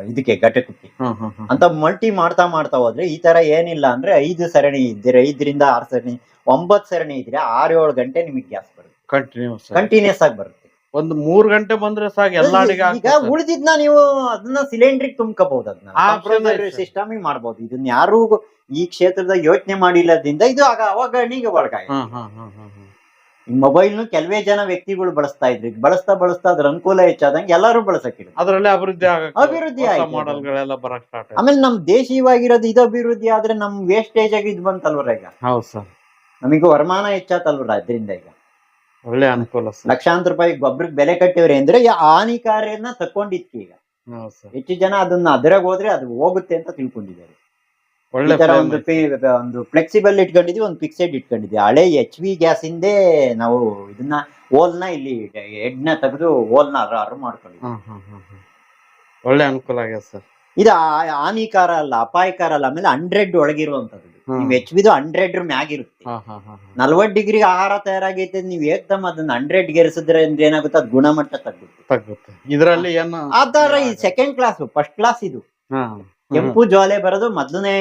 ಇದಕ್ಕೆ ಘಟಕಕ್ಕೆ. ಹ್ಮ್ ಹ್ಮ್ ಹ್ಮ್. ಅಂತ ಮಲ್ಟಿ ಮಾಡ್ತಾ ಮಾಡ್ತಾ ಹೋದ್ರೆ ಈ ತರ ಏನಿಲ್ಲ ಅಂದ್ರೆ ಐದು ಸರಣಿ ಇದ್ರೆ ಐದರಿಂದ ಆರು ಸರಣಿ ಒಂಬತ್ತು ಸರಣಿ ಇದ್ರೆ ಆರು ಏಳು ಗಂಟೆ ನಿಮಗೆ ಗ್ಯಾಸ್ ಬರುತ್ತೆ. ಕಂಟಿನ್ಯೂಸ್ ಕಂಟಿನ್ಯೂಸ್ ಆಗಿ ಬರುತ್ತೆ. ಒಂದು ಮೂರ್ ಗಂಟೆ ಬಂದ್ರೆ ಸಾಕು ಎಲ್ಲಾ ಅಡಿಗೆ ಈಗ ಆಗ್ತದೆ ಉಳಿದಿದ್ನ ನೀವು ಅದನ್ನ ಸಿಲಿಂಡರ್ ತುಂಬ್ಕೋಬಹುದು ಅದನ್ನ. ಆ. ಸಿಸ್ಟಮ್ ಮಾಡಬಹುದು ಇದನ್ನ ಯಾರು ಈ ಕ್ಷೇತ್ರದ ಯೋಚನೆ ಮಾಡಿಲ್ಲದ್ರಿಂದ ಇದು ಆಗ ಅವಗಣಿಗೆ ಒಳಗಾಯ ಹ್ಮ್ ಹ್ಮ್ ಹ್ಮ್ ಹ್ಮ್ ಹ್ಮ್. ಈ ಮೊಬೈಲ್ ನು ಕೆಲವೇ ಜನ ವ್ಯಕ್ತಿಗಳು ಬಳಸ್ತಾ ಇದ್ರಿ. ಬಳಸ್ತಾ ಬಳಸ್ತಾ ಅದ್ರ ಅನುಕೂಲ ಹೆಚ್ಚಾದಂಗೆ ಎಲ್ಲರೂ ಬಳಸಕ್ಕಿಲ್ಲ. ಅದರಲ್ಲಿ ಅಭಿವೃದ್ಧಿ ಆಗಕ್ಕೆ ಅಭಿವೃದ್ಧಿ ಆಯ್ತು. ಮಾಡೆಲ್ ಗಳೆಲ್ಲ ಬರಕ್ ಸ್ಟಾರ್ಟ್ ಆಮೇಲೆ ನಮ್ ದೇಶೀಯವಾಗಿರೋದು ಇದು ಅಭಿವೃದ್ಧಿ ಆದ್ರೆ ನಮ್ ವೇಸ್ಟೇಜ್ ಆಗಿ ಇದು ಬಂತಲ್ವರ ಈಗ ಹೌದು ಸರ್. ನಮಗೆ ವರಮಾನ ಹೆಚ್ಚಾತಲ್ವರ ಅದರಿಂದ ಈಗ? ಒಳ್ಳೆ ಅನುಕೂಲ ಲಕ್ಷಾಂತರ ರೂಪಾಯಿ ಗೊಬ್ಬರಕ್ಕೆ ಬೆಲೆ ಕಟ್ಟಿವ್ರಿ ಅಂದ್ರೆ ಹಾನಿಕಾರಿಯನ್ನ ತಕೊಂಡಿತ್ತು ಈಗ. ಹೆಚ್ಚು ಜನ ಅದನ್ನ ಅದರಾಗ ಹೋದ್ರೆ ಅದು ಹೋಗುತ್ತೆ ಅಂತ ತಿಳ್ಕೊಂಡಿದ್ದಾರೆ. ಒಳ್ಳೆ ಒಂದು ಒಂದು ಫ್ಲೆಕ್ಸಿಬಲ್ ಇಟ್ಕೊಂಡಿದ್ವಿ ಒಂದು ಫಿಕ್ಸೆಡ್ ಇಟ್ಕೊಂಡಿದ್ವಿ. ಹಳೆ ಎಚ್ ವಿ ಗ್ಯಾಸ್ ಇಂದೇ ನಾವು ಇದನ್ನ ಓಲ್ನ ಇಲ್ಲಿ ಹೆಡ್ನ ತೆಗೆದು ಓಲ್ನ ಅರು ಮಾಡ್ಕೊಂಡಿದ್ವಿ. ಒಳ್ಳೆ ಅನುಕೂಲ ಆಗ್ಯದ ಸರ್. ಇದು ಹಾನಿಕಾರ ಅಲ್ಲ ಅಪಾಯಕಾರ ಅಲ್ಲ ಆಮೇಲೆ ಹಂಡ್ರೆಡ್ ಒಳಗಿರುವಂತದ್ದು. ನೀವು ಎಚ್ ಬಿದು ಹಂಡ್ರೆಡ್ ಮ್ಯಾಗಿರುತ್ತೆ. ನಲ್ವತ್ ಡಿಗ್ರಿ ಆಹಾರ ತಯಾರಾಗೈತೆ ನೀವ್ ಏಕ್ದಮ್ ಅದನ್ನ ಹಂಡ್ರೆಡ್ ಗೆರೆಸಿದ್ರೆ ಅಂದ್ರೆ ಏನಾಗುತ್ತೆ? ಅದ್ ಗುಣಮಟ್ಟ ತಗ್ಗುತ್ತೆ. ತಗ್ಗುತ್ತೆ. ಇದ್ರಲ್ಲಿ ಏನು ಆತರ ಈ ಸೆಕೆಂಡ್ ಕ್ಲಾಸ್ ಫಸ್ಟ್ ಕ್ಲಾಸ್ ಇದು. ಕೆಂಪು ಜ್ವಾಲೆ ಬರೋದು ಮೊದಲನೇ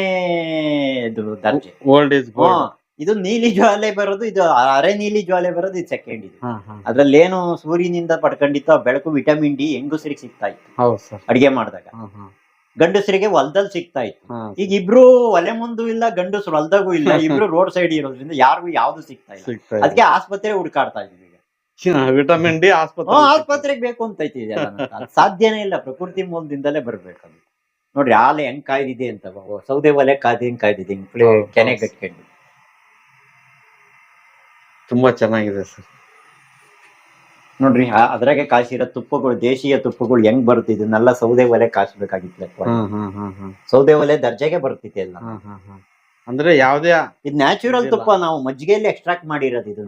ಇದು ದರ್ಜೆ. ಓಲ್ಡ್ ಇಸ್ ಗೋಲ್ಡ್ ಇದು ನೀಲಿ ಜ್ವಾಲೆ ಬರೋದು ಇದು ಅರೆ ನೀಲಿ ಜ್ವಾಲೆ ಬರೋದು ಇದು ಸೆಕೆಂಡ್ ಇದು. ಅದ್ರಲ್ಲಿ ಏನು ಸೂರ್ಯನಿಂದ ಪಡ್ಕೊಂಡಿತ್ತು ಬೆಳಕು ವಿಟಮಿನ್ ಡಿ ಹೆಂಗಸರಿಗೆ ಸಿಗ್ತಾ ಇತ್ತು. ಸರ್. ಅಡಿಗೆ ಮಾಡಿದಾಗ. ಗಂಡಸರಿಗೆ ಹೊಲದಲ್ಲಿ ಸಿಗ್ತಾ ಇತ್ತು. ಈಗ ಇಬ್ರು ಒಲೆ ಮುಂದು ಇಲ್ಲ ಗಂಡಸರು ಹೊಲ್ದಾಗೂ ಇಲ್ಲ ಇಬ್ರು ರೋಡ್ ಸೈಡ್ ಇರೋದ್ರಿಂದ ಯಾರಿಗೂ ಯಾವ್ದು ಸಿಗ್ತಾ ಇಲ್ಲ. ಸಿಗ್ತಾ ಅದಕ್ಕೆ ಆಸ್ಪತ್ರೆ ಹುಡುಕಾಡ್ತಾ ಇದ್ದೀವಿ ಈಗ. ವಿಟಮಿನ್ ಡಿ ಆಸ್ಪತ್ರೆ ಹ್ಮ್, ಆಸ್ಪತ್ರೆಗೆ ಬೇಕು ಅಂತ ಐತಿ ಇದೆಲ್ಲ ನಮ್ಗೆ. ಅದ್ ಸಾಧ್ಯನೇ ಇಲ್ಲ ಪ್ರಕೃತಿ ಮೂಲದಿಂದಲೇ ಬರ್ಬೇಕು ಅದು ನೋಡ್ರಿ ಹಾಲು ಹೆಂಗ್ ಕಾಯ್ದಿದೆ ಅಂತ. ಓ, ಸೌದೆ ಒಲೆ ಕಾಯ್ದು ಹೆಂಗ್ ಕಾಯ್ದಿದೆ ಹಿಂಗ್. ಪ್ಲೇ ಕೆನೆ ಕಟ್ಕೊಂಡು ತುಂಬಾ ಚೆನ್ನಾಗಿದೆ ಸರ್. ನೋಡ್ರಿ ಅದ್ರಾಗೆ ಕಾಸಿರೋ ತುಪ್ಪಗಳು ದೇಶೀಯ ತುಪ್ಪಗಳು ಹೆಂಗ್ ಬರ್ತಿದ್ವಿ ಇದನ್ನೆಲ್ಲ ಸೌದೆ ಒಲೆ ಕಾಸ್ಬೇಕಾಗಿತ್ತು ಸೌದೆ ಒಲೆ ದರ್ಜೆಗೆ ಬರ್ತಿತ್ತು ಎಲ್ಲ. ಅಂದ್ರೆ ಯಾವ್ದೇ ಇದು ನ್ಯಾಚುರಲ್ ತುಪ್ಪ ನಾವು ಮಜ್ಜಿಗೆಯಲ್ಲಿ ಎಕ್ಸ್ಟ್ರಾಕ್ಟ್ ಮಾಡಿರೋದು ಇದು.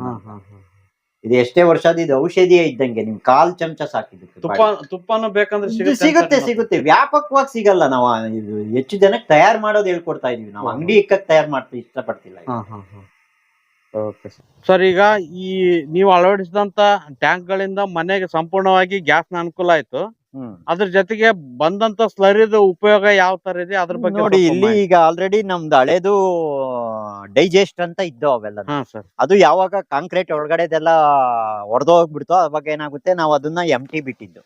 ಇದು ಎಷ್ಟೇ ವರ್ಷದ ಇದು ಔಷಧಿಯೇ ಇದ್ದಂಗೆ ನಿಮ್ ಕಾಲ್ ಚಮಚ ಸಾಕಿದ್ದಕ್ಕೆ ತುಪ್ಪ ತುಪ್ಪನು ಬೇಕಂದ್ರೆ ಸಿಗುತ್ತೆ ಸಿಗುತ್ತೆ ವ್ಯಾಪಕವಾಗಿ ಸಿಗಲ್ಲ ನಾವು ಇದು ಹೆಚ್ಚು ಜನಕ್ಕೆ ತಯಾರು ಮಾಡೋದು ಹೇಳ್ಕೊಡ್ತಾ ಇದೀವಿ. ನಾವು. ಅಂಗಡಿ ಇಕ್ಕಕ್ ತಯಾರು ಮಾಡ್ತಾ ಇಷ್ಟಪಡ್ತಿಲ್ಲ ಓಕೆ ಸರ್ ಈಗ ಈ ನೀವು ಅಳವಡಿಸಿದಂತ ಟ್ಯಾಂಕ್ ಗಳಿಂದ ಮನೆಗೆ ಸಂಪೂರ್ಣವಾಗಿ ಗ್ಯಾಸ್ನ ಅನುಕೂಲ ಆಯ್ತು. ಅದ್ರ ಜೊತೆಗೆ ಬಂದಂತ ಸ್ಲರಿದ ಉಪಯೋಗ ಯಾವ ತರ ಇದೆ ಅದ್ರ ಬಗ್ಗೆ ನೋಡಿ ಇಲ್ಲಿ ಈಗ ಆಲ್ರೆಡಿ ನಮ್ದು ಹಳೇದು ಡೈಜೆಸ್ಟ್ ಅಂತ ಇದ್ದವು ಅವೆಲ್ಲ. ಅದು ಯಾವಾಗ ಕಾಂಕ್ರೀಟ್ ಒಳಗಡೆದೆಲ್ಲ ಹೊಡೆದೋಗ್ಬಿಡ್ತೋ ಬಗ್ಗೆ ಏನಾಗುತ್ತೆ ನಾವು ಅದನ್ನ ಎಂಟಿ ಬಿಟ್ಟಿದ್ದು.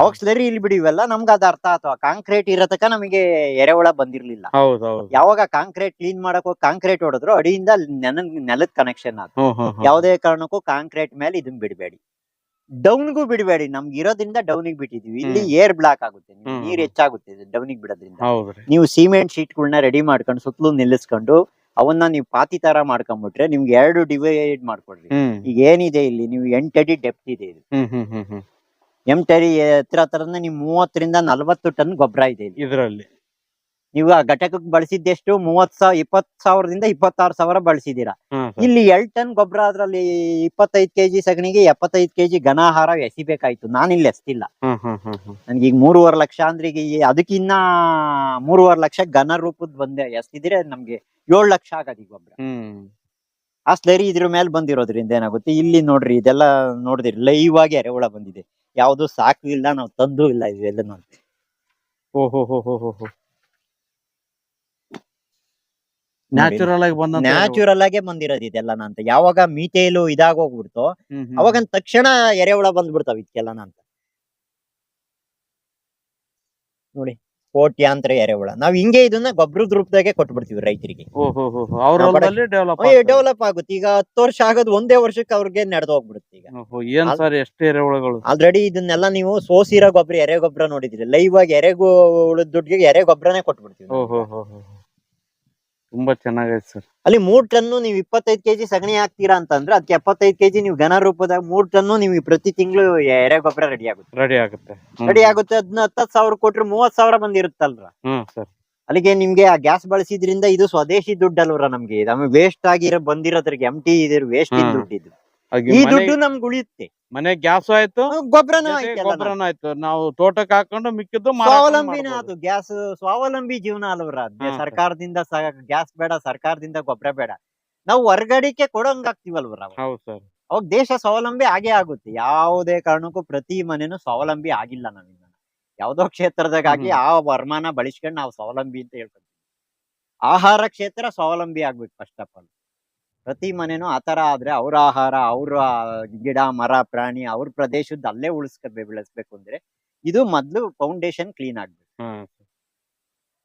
ಅವಾಗ ಸ್ಲರಿ ಇಲ್ಲಿ ಬಿಡಿವೆಲ್ಲ ನಮ್ಗೆ ಅದು ಅರ್ಥ ಆತ. ಕಾಂಕ್ರೀಟ್ ಇರೋ ತನಕ ನಮಗೆ ಎರೆಹುಳ ಬಂದಿರ್ಲಿಲ್ಲ. ಯಾವಾಗ ಕಾಂಕ್ರೀಟ್ ಕ್ಲೀನ್ ಮಾಡಕ್ ಹೋಗಿ ಕಾಂಕ್ರೀಟ್ ಹೊಡೆದ್ರು ಅಡಿಯಿಂದ ನೆಲದ ಕನೆಕ್ಷನ್ ಆಯ್ತು. ಯಾವುದೇ ಕಾರಣಕ್ಕೂ ಕಾಂಕ್ರೀಟ್ ಮೇಲೆ ಇದನ್ನ ಬಿಡಬೇಡಿ. ಡೌನ್ಗೂ ಬಿಡಬೇಡಿ. ನಮ್ಗೆ ಇರೋದ್ರಿಂದ ಡೌನಿಗೆ ಬಿಟ್ಟಿದೀವಿ. ಇಲ್ಲಿ ಏರ್ ಬ್ಲಾಕ್ ಆಗುತ್ತೆ. ನೀರ್ ಹೆಚ್ಚಾಗುತ್ತೆ ಡೌನಿಗೆ ಬಿಡೋದ್ರಿಂದ. ನೀವು ಸಿಮೆಂಟ್ ಶೀಟ್ ಗಳನ್ನ ರೆಡಿ ಮಾಡ್ಕೊಂಡು ಸುತ್ತಲೂ ನಿಲ್ಲಿಸ್ಕೊಂಡು ಅವನ್ನ ನೀವು ಪಾತಿ ತರ ಮಾಡ್ಕೊಂಡ್ಬಿಟ್ರೆ ನಿಮ್ಗೆ ಎರಡು ಡಿವೈಡ್ ಮಾಡ್ಕೊಡ್ರಿ. ಈಗ ಏನಿದೆ ಇಲ್ಲಿ? ನೀವು ಎಂಟಡಿ ಡೆಪ್ತ್ ಇದೆ ಇದು. ಎಂಟಡಿ ಹತ್ರ ಹತ್ರ ಹತ್ರನೇ ನೀವು ಮೂವತ್ತರಿಂದ ನಲವತ್ತು ಟನ್ ಗೊಬ್ಬರ ಇದೆ ಇಲ್ಲಿ. ಇದ್ರಲ್ಲಿ. ನೀವು ಆ ಘಟಕಕ್ಕೆ ಬಳಸಿದ್ದೆಷ್ಟು? ಮೂವತ್ ಸಾವಿರ ಇಪ್ಪತ್ ಸಾವಿರದಿಂದ ಇಪ್ಪತ್ತಾರು ಸಾವಿರ ಬಳಸಿದೀರಾ ಇಲ್ಲಿ ಎರಡ್ ಟನ್ ಗೊಬ್ಬರ ಅದ್ರಲ್ಲಿ ಇಪ್ಪತ್ತೈದು ಕೆಜಿ ಸಗಣಿಗೆ ಎಪ್ಪತ್ತೈದು ಕೆಜಿ ಘನ ಆಹಾರ ಎಸಿಬೇಕಾಯ್ತು. ಎಸ್ತಿಲ್ಲ ಹ್ಮ್ ಹ್ಮ್ ಹ್ಮ್ ನನ್ಗೆ ಈಗ ಮೂರುವರೆ ಲಕ್ಷ ಅಂದ್ರೆ ಈಗ ಅದಕ್ಕಿನ್ನ ಮೂರುವರೆ ಲಕ್ಷ ಘನ ರೂಪದ ಬಂದೆ. ಎಸ್ತಿದ್ರೆ ನಮ್ಗೆ ಏಳು ಲಕ್ಷ ಆಗದು ಗೊಬ್ಬರ. ಆ ಸ್ಲರಿ ಇದ್ರ ಮೇಲೆ ಬಂದಿರೋದ್ರಿಂದ ಏನಾಗುತ್ತೆ? ಇಲ್ಲಿ ನೋಡ್ರಿ ಇದೆಲ್ಲ ನೋಡಿದ್ರಿ. ಲೈವ್ ಆಗಿ ಎರೆಹುಳ ಬಂದಿದೆ. ಯಾವ್ದು ಸಾಕು ಇಲ್ಲ ನಾವು ತಂದು ಇಲ್ಲ ಇವೆಲ್ಲ ನೋಡಿ ಓ ಹೋ ಹೋ ಹೋ ಹೋ ಹೋ ನ್ಯಾಚುರಲ್ ಆಗಿ ಬಂದ ನ್ಯಾಚುರಲ್ ಆಗೇ ಬಂದಿರೋದು ಇದೆಲ್ಲ ಅಂತ. ಯಾವಾಗ ಮೀತೇಲು ಇದಾಗೋಗ್ಬಿಡ್ತೋ ಅವಾಗ ತಕ್ಷಣ ಎರೆಹುಳ ಬಂದ್ಬಿಡ್ತಾವ ಇದಕ್ಕೆಲ್ಲ ಅಂತ. ನೋಡಿ ಕೋಟ್ಯಾಂತರ ಎರೆಹುಳ ನಾವ್ ಹಿಂಗೆ ಇದನ್ನ ಗೊಬ್ಬರದ ರೂಪದಾಗೆ ಕೊಟ್ಬಿಡ್ತೀವಿ ರೈತರಿಗೆ. ಡೆವಲಪ್ ಆಗುತ್ತೆ. ಈಗ ಹತ್ತು ವರ್ಷ ಆಗೋದು ಒಂದೇ ವರ್ಷಕ್ಕೆ ಅವ್ರಿಗೆ ನಡೆದು ಹೋಗ್ಬಿಡುತ್ತೆ ಈಗ. ಎಷ್ಟು ಎರೆಹುಳಗಳು ಆಲ್ರೆಡಿ ಇದನ್ನೆಲ್ಲ ನೀವು ಸೋಸಿರೋ ಗೊಬ್ಬರ ಎರೆ ಗೊಬ್ಬರ ನೋಡಿದ್ರಿ. ಲೈವ್ ಆಗಿ ಎರೆ ಉಳಿದ ದುಡ್ಡಿಗೆ ಎರೆ ಗೊಬ್ಬರನೇ ಕೊಟ್ಬಿಡ್ತೀವಿ. ತುಂಬಾ ಚೆನ್ನಾಗೈತೆ ಸರ್. ಅಲ್ಲಿ ಮೂರ್ ಟನ್ನು ನೀವು ಇಪ್ಪತ್ತೈದು ಕೆಜಿ ಸಗಣಿ ಹಾಕ್ತೀರಾ ಅಂತಂದ್ರೆ ಅದಕ್ಕೆ ಎಪ್ಪತ್ತೈದು ಕೆಜಿ ನೀವು ಘನ ರೂಪದಾಗ ಮೂರ್ ಟನ್ನು ನೀವು ಪ್ರತಿ ತಿಂಗಳು ಎರೆ ಗೊಬ್ಬರ ರೆಡಿ ಆಗುತ್ತೆ. ರೆಡಿ ಆಗುತ್ತೆ. ರೆಡಿ ಆಗುತ್ತೆ ಅದನ್ನ ಹತ್ತತ್ತು ಸಾವಿರ ಕೊಟ್ರೆ ಮೂವತ್ ಸಾವಿರ ಬಂದಿರುತ್ತಲ್ರ ಹ್ಮ್ ಸರ್. ಅಲ್ಲಿಗೆ ನಿಮ್ಗೆ ಆ ಗ್ಯಾಸ್ ಬಳಸಿದ್ರಿಂದ ಇದು ಸ್ವದೇಶಿ ದುಡ್ಡು ಅಲ್ವರ ನಮ್ಗೆ? ನಮಗೆ ವೇಸ್ಟ್ ಆಗಿರೋ ಬಂದಿರೋದ್ರಿಗೆ ಎಂಟಿ ಇದ್ರ ವೇಸ್ಟ್. ದುಡ್ಡು ಇದು ಹಾಗೆ ಈ ಮನೆ- ದುಡ್ಡು ನಮ್ಗೆ ಉಳಿಯುತ್ತೆ. ಮನೆ ಗ್ಯಾಸ್ ಆಯ್ತು ಗೊಬ್ಬರನೂ ಜೊತೆಗೆ ಆಯ್ತಲ್ಲ ಗೊಬ್ಬರನೂ ಆಯ್ತು. ನಾವು ತೋಟಕ್ಕೆ ಹಾಕೊಂಡು ಮಿಕ್ಕಿದ್ದು ಮಾರಾಟ ಸ್ವಾವಲಂಬಿನ ಮಾಡ್ಬೋದು. ಅದು ಗ್ಯಾಸ್ ಸ್ವಾವಲಂಬಿ ಜೀವನ ಅಲ್ವರ ಹಾ, ಸರ್ಕಾರದಿಂದ ಗ್ಯಾಸ್ ಬೇಡ ಸರ್ಕಾರದಿಂದ ಗೊಬ್ಬರ ಬೇಡ. ನಾವು ಹೊರಗಡಿಕೆ ಕೊಡೋಂಗಾಗ್ತಿವಲ್ವರ ಹೌದು ಸರ್. ಅವಾಗ ದೇಶ ಸ್ವಾವಲಂಬಿ ಆಗೇ ಆಗುತ್ತೆ. ಯಾವುದೇ ಕಾರಣಕ್ಕೂ ಪ್ರತಿ ಮನೆನೂ ಸ್ವಾವಲಂಬಿ ಆಗಿಲ್ಲ ನಾವಿನ್ನ ಯಾವ್ದೋ ಕ್ಷೇತ್ರದಾಗಿ ಆ ವರಮಾನ ಬಳಸ್ಕೊಂಡು ನಾವು ಸ್ವಾವಲಂಬಿ ಅಂತ ಹೇಳ್ಕೊಂತೀವಿ. ಆಹಾರ ಕ್ಷೇತ್ರ ಸ್ವಾವಲಂಬಿ ಆಗ್ಬೇಕು ಫಸ್ಟ್ ಆಫ್ ಆಲ್ ಪ್ರತಿ ಮನೆನೂ ಆತರ ಆದ್ರೆ ಅವ್ರ ಆಹಾರ ಅವ್ರ ಗಿಡ ಮರ ಪ್ರಾಣಿ ಅವ್ರ ಪ್ರದೇಶದ ಅಲ್ಲೇ ಉಳಿಸ್ಕೊಬೇಕು ಬೆಳೆಸ್ಬೇಕು ಅಂದ್ರೆ ಇದು ಮೊದ್ಲು ಫೌಂಡೇಶನ್ ಕ್ಲೀನ್ ಆಗ್ಬೇಕು.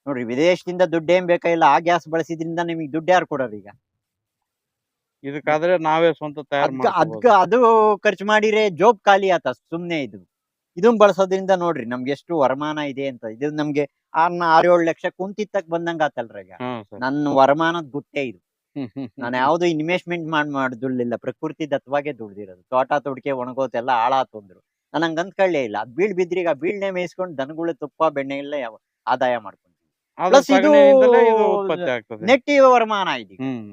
ನೋಡ್ರಿ ವಿದೇಶದಿಂದ ದುಡ್ಡು ಏನ್ ಬೇಕಾಗಿಲ್ಲ ಆ ಗ್ಯಾಸ್ ಬಳಸಿದ್ರಿಂದ ನಿಮಗೆ ದುಡ್ಡು ಯಾರು ಕೊಡೋರು ಈಗ? ಇದಕ್ಕಾದ್ರೆ ನಾವೇ ಸ್ವಂತ ತಯಾರು ಅದ್ಕ ಅದು ಖರ್ಚು ಮಾಡಿರೆ ಜೋಬ್ ಖಾಲಿ ಆತ ಸುಮ್ನೆ ಇದು. ಇದನ್ನ ಬಳಸೋದ್ರಿಂದ ನೋಡ್ರಿ ನಮ್ಗೆ ಎಷ್ಟು ವರಮಾನ ಇದೆ ಅಂತ. ಇದು ನಮ್ಗೆ ಆರ್ ಆರ್ ಏಳು ಲಕ್ಷ ಕುಂತಿತ್ತಕ್ ಬಂದಂಗ ಆತಲ್ರ ಈಗ ನನ್ನ ವರಮಾನದ ಗುಟ್ಟೆ ಇದು. ನಾನು ಯಾವ್ದು ಇನ್ವೆಸ್ಟ್ಮೆಂಟ್ ಮಾಡಿ ಮಾಡಿ ದುಡ್ಲಿಲ್ಲ ಪ್ರಕೃತಿ ದತ್ತವಾಗೆ ದುಡ್ದಿರೋದು. ತೋಟ ತೊಡಿಕೆ ಒಣಗೋತೆಲ್ಲ ಹಾಳಾತು ಅಂದ್ರು ನಾನು ಹಂಗ ಅಂದ್ಕೊಳ್ಳೇ ಇಲ್ಲ. ಬೀಳ್ ಬಿದ್ರೀಗ ಬೀಳ್ನೆ ಮೇಯಿಸ್ಕೊಂಡು ದನಗಳು ತುಪ್ಪ ಬೆಣ್ಣೆ ಇಲ್ಲ ಆದಾಯ ಇದು ನೆಟ್ಟಿ ವರಮಾನ ಇದೆ ಹ್ಮ್.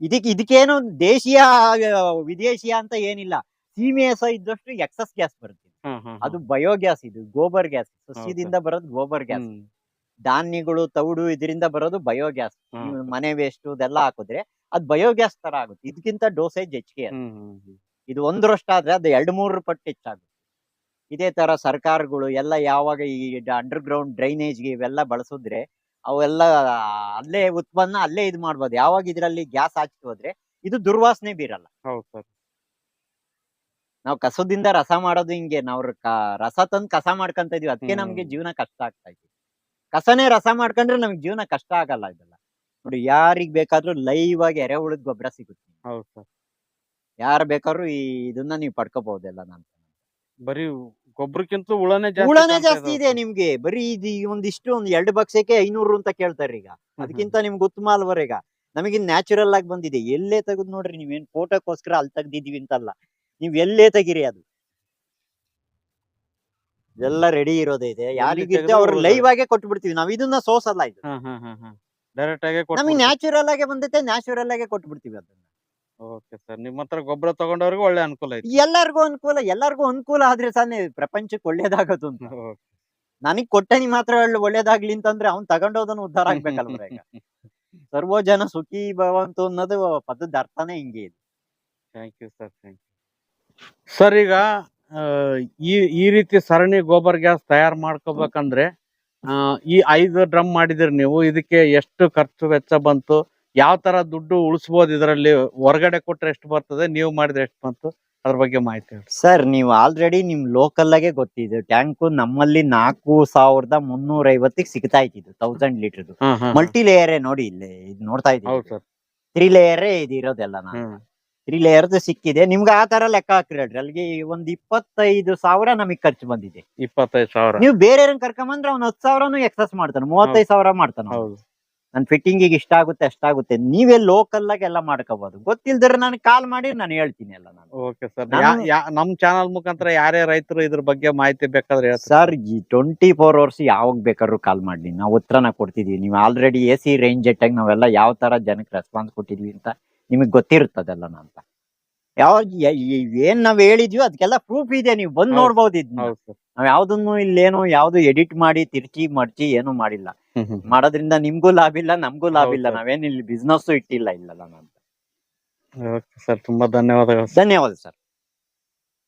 ಇದಕ್ಕೆ ಇದಕ್ಕೇನು ದೇಶೀಯ ವಿದೇಶೀಯ ಅಂತ ಏನಿಲ್ಲ. ಸೀಮೆ ಸಹ ಇದ್ದಷ್ಟು ಎಕ್ಸಸ್ ಗ್ಯಾಸ್ ಬರುತ್ತೆ. ಅದು ಬಯೋಗ್ಯಾಸ್ ಇದು ಗೋಬರ್ ಗ್ಯಾಸ್. ಸಸ್ಯದಿಂದ ಬರೋದು ಗೋಬರ್ ಗ್ಯಾಸ್. ಧಾನ್ಯಗಳು ತೌಡು ಇದರಿಂದ ಬರೋದು ಬಯೋಗ್ಯಾಸ್ ಮನೆ ವೇಸ್ಟ್ ಇದೆಲ್ಲ ಹಾಕಿದ್ರೆ ಅದ್ ಬಯೋಗ್ಯಾಸ್ ತರ ಆಗುತ್ತೆ. ಇದಕ್ಕಿಂತ ಡೋಸೇಜ್ ಹೆಚ್ಚಿಗೆ. ಇದು ಒಂದ್ರಷ್ಟ ಆದ್ರೆ ಅದು ಎರಡು ಮೂರು ಪಟ್ಟು ಹೆಚ್ಚಾಗುತ್ತೆ. ಇದೇ ತರ ಸರ್ಕಾರಗಳು ಎಲ್ಲ ಯಾವಾಗ ಈ ಅಂಡರ್ ಗ್ರೌಂಡ್ ಡ್ರೈನೇಜ್ಗೆ ಇವೆಲ್ಲ ಬಳಸಿದ್ರೆ ಅವೆಲ್ಲ ಅಲ್ಲೇ ಉತ್ಪನ್ನ ಅಲ್ಲೇ ಇದು ಮಾಡ್ಬೋದು. ಯಾವಾಗ ಇದರಲ್ಲಿ ಗ್ಯಾಸ್ ಹಾಕಿ ಹೋದ್ರೆ ಇದು ದುರ್ವಾಸನೆ ಬೀರಲ್ಲ. ನಾವು ಕಸದಿಂದ ರಸ ಮಾಡೋದು ಹಿಂಗೆ. ನಾವು ರಸ ತಂದು ಕಸ ಮಾಡ್ಕೊಂತ ಇದೀವಿ. ಅದಕ್ಕೆ ನಮ್ಗೆ. ಜೀವನ ಕಷ್ಟ ಆಗ್ತಾ ಇದೆ. ಕಸನೇ ರಸ ಮಾಡ್ಕೊಂಡ್ರೆ ನಮ್ಗೆ ಜೀವನ ಕಷ್ಟ ಆಗಲ್ಲ ಇದೆಲ್ಲ. ನೋಡಿ ಯಾರಿಗ್ ಬೇಕಾದ್ರೂ ಲೈವ್ ಆಗಿ ಎರೆಹುಳದ ಗೊಬ್ಬರ ಸಿಗುತ್ತೆ. ಹೌದು ಸರ್. ಯಾರು ಬೇಕಾದ್ರೂ ಈ ಇದನ್ನ ನೀವು ಪಡ್ಕೋಬಹುದೆಲ್ಲ ನಾನು ಬರೀ ಗೊಬ್ಬರಕ್ಕಿಂತ ಜಾಸ್ತಿ ಹುಳನೇ ಜಾಸ್ತಿ ಇದೆ. ನಿಮ್ಗೆ. ಬರೀ ಇದು ಒಂದಿಷ್ಟು ಒಂದ್ ಎರಡು ಬಕ್ಸಕ್ಕೆ ಐನೂರು ಅಂತ ಕೇಳ್ತಾರೆ ಈಗ. ಅದಕ್ಕಿಂತ ನಿಮ್ಗೆ ಉತ್ತಮ ಅಲ್ವರ ಈಗ? ನಮಗೆ ನ್ಯಾಚುರಲ್ ಆಗಿ ಬಂದಿದೆ. ಎಲ್ಲೇ ತೆಗೆದು ನೋಡ್ರಿ ನೀವೇನ್ ಫೋಟೋಕ್ಕೋಸ್ಕರ ಅಲ್ಲಿ ತೆಗ್ದಿದೀವಿ ಅಂತಲ್ಲ. ನೀವ್ ಎಲ್ಲೇ ತೆಗಿರಿ ಅದು. ಎಲ್ಲ ರೆಡಿ ಇರೋದೇ ಇದೆ. ಯಾರಿಗಿದ್ದೆ ಅವ್ರು ಲೈವ್ ಆಗೇ ಕೊಟ್ಬಿಡ್ತೀವಿ ನಾವ್. ಇದನ್ನ ಸೋಸಲ್ಲ ಇದು. ಡೈರೆಕ್ಟ್ ಆಗಿ ನಮಗೆ ನ್ಯಾಚುರಲ್ ಆಗಿ ಬಂದೈತೆ ನ್ಯಾಚುರಲ್ ಆಗಿ ಕೊಟ್ಬಿಡ್ತೀವಿ ಅದನ್ನ. ಓಕೆ ಸರ್ ನಿಮ್ಮ ಹತ್ರ ಗೊಬ್ಬರ ತಗೊಂಡವ್ರಿಗೂ ಒಳ್ಳೆ ಅನುಕೂಲ ಐತಿ. ಎಲ್ಲರಿಗೂ ಅನುಕೂಲ ಎಲ್ಲರಿಗೂ ಅನುಕೂಲ ಆದ್ರೆ ತಾನೇ ಪ್ರಪಂಚಕ್ಕೆ ಒಳ್ಳೇದಾಗೋದು ಅಂತ. ನನಗ್ ಕೊಟ್ಟನಿ ಮಾತ್ರ ಒಳ್ಳೆ- ಒಳ್ಳೇದಾಗ್ಲಿ ಅಂತಂದ್ರೆ ಅವ್ನ್ ತಗೊಂಡೋದನ್ನ ಉದ್ಧಾರ ಆಗ್ಬೇಕಲ್ವ ಈಗ. ಸರ್ವೋ ಜನ ಸುಖಿ ಭವಂತು ಅನ್ನೋದು ಪದದ ಅರ್ಥನೇ ಹಿಂಗೆ ಇದೆ. Thank you sir thank you sir ಈಗ ಈ ಈ ರೀತಿ ಸರಣಿ ಗೋಬರ್ ಗ್ಯಾಸ್ ತಯಾರು ಮಾಡ್ಕೋಬೇಕಂದ್ರೆ ಈ ಐದು ಡ್ರಮ್ ಮಾಡಿದಿರಿ ನೀವು ಇದಕ್ಕೆ ಎಷ್ಟು ಖರ್ಚು ವೆಚ್ಚ ಬಂತು ಯಾವ ತರ ದುಡ್ಡು ಉಳಿಸ್ಬೋದು ಇದರಲ್ಲಿ ಹೊರಗಡೆ ಕೊಟ್ರೆ ಎಷ್ಟು ಬರ್ತದೆ ನೀವು ಮಾಡಿದ್ರೆ ಎಷ್ಟು ಬಂತು ಅದ್ರ ಬಗ್ಗೆ ಮಾಹಿತಿ ಸರ್ ನೀವು ಆಲ್ರೆಡಿ ನಿಮ್ ಲೋಕಲ್ ಆಗೇ ಗೊತ್ತಿದೆ ಟ್ಯಾಂಕು ನಮ್ಮಲ್ಲಿ ನಾಲ್ಕು ಸಾವಿರದ ಮುನ್ನೂರ ಐವತ್ತಿಗೆ ಸಿಗ್ತಾ ಇತ್ತು ತೌಸಂಡ್ ಲೀಟರ್ ಮಲ್ಟಿ ಲೇಯರೇ ನೋಡಿ ಇಲ್ಲಿ ಇದು ನೋಡ್ತಾ ಇದ್ದೀವಿ. ತ್ರೀ ಲೇಯರೇ ಇದಿರೋದೆಲ್ಲ ಇರೋದೆಲ್ಲ ನಾನು. ಹ್ಮ್ ತ್ರೀ ಲೇಯರ್ದು ಸಿಕ್ಕಿದೆ. ನಿಮ್ಗೆ ಆ ತರ ಲೆಕ್ಕ ಹಾಕ್ರಿ ಹೇಳ್ರಿ. ಅಲ್ಲಿಗೆ ಒಂದ್ ಇಪ್ಪತ್ತೈದು ಸಾವಿರ ನಮಗ್ ಖರ್ಚು ಬಂದಿದೆ. ಇಪ್ಪತ್ತೈದು ಸಾವಿರ. ನೀವು ಬೇರೆ ಕರ್ಕೊಂಬಂದ್ರೆ ಅವ್ನು ಹತ್ತು ಸಾವಿರನು ಎಕ್ಸಸ್ ಮಾಡ್ತಾನೆ. ಮೂವತ್ತೈದು ಸಾವಿರ ಮಾಡ್ತಾನೆ ನನ್ ಹೌದು. ನನ್ ಫಿಟ್ಟಿಂಗಿಗೆ ಇಷ್ಟ ಆಗುತ್ತೆ ಅಷ್ಟಾಗುತ್ತೆ ನೀವೇ ಲೋಕಲ್ ಆಗಿ ಎಲ್ಲ ಮಾಡ್ಕೋಬಹುದು ಗೊತ್ತಿಲ್ದ್ರೆ ನಾನು ಕಾಲ್ ಮಾಡಿ ನಾನು ಹೇಳ್ತೀನಿ ಎಲ್ಲ ನಾನು. ಓಕೆ ಸರ್ ನಾನು- ನಮ್ ಚಾನಲ್ ಮುಖಾಂತರ ಯಾರೇ ರೈತರು ಇದ್ರ ಬಗ್ಗೆ ಮಾಹಿತಿ ಬೇಕಾದ್ರೆ ಹೇಳ್ತಾರೆ? ಸರ್ ಈ ಟ್ವೆಂಟಿ ಫೋರ್ ಅವರ್ಸ್ ಯಾವಾಗ ಬೇಕಾದ್ರೂ ಕಾಲ್ ಮಾಡಿ ನಾವು ಉತ್ತರನ ಕೊಡ್ತಿದೀವಿ. ನೀವು ಆಲ್ರೆಡಿ ಎ ಸಿ ರೇಂಜ್ ಜೆಟ್ಟಾಗಿ ನಾವೆಲ್ಲ ಯಾವ ತರ ಜನಕ್ಕೆ ರೆಸ್ಪಾನ್ಸ್ ಕೊಟ್ಟಿದ್ವಿ ಅಂತ. ನಿಮಗೆ ಗೊತ್ತಿರುತ್ತದಲ್ಲ ಅಂತ. ಯಾವ ಏನ್ ನಾವ್ ಹೇಳಿದ್ವಿ ಅದಕ್ಕೆಲ್ಲ ಪ್ರೂಫ್ ಇದೆ ನೀವು ಬಂದ್. ನೋಡ್ಬೋದು ಇದನ್ನ ಹೌದು ಸರ್. ನಾವ್ ಯಾವ್ದನ್ನು ಇಲ್ಲೇನು ಯಾವ್ದು ಎಡಿಟ್ ಮಾಡಿ ತಿರ್ಚಿ ಮಡ್ಚಿ ಏನು ಮಾಡಿಲ್ಲ. ಮಾಡೋದ್ರಿಂದ ನಿಮ್ಗೂ ಲಾಭ ಇಲ್ಲ ನಮ್ಗೂ ಲಾಭ ಇಲ್ಲ. ನಾವೇನ್ ಇಲ್ಲಿ ಬಿಸ್ನೆಸ್ ಇಟ್ಟಿಲ್ಲ ಇಲ್ಲಲ್ಲ ಅಂತ. ಸರ್ ತುಂಬಾ ಧನ್ಯವಾದಗಳು ಧನ್ಯವಾದ ಸರ್.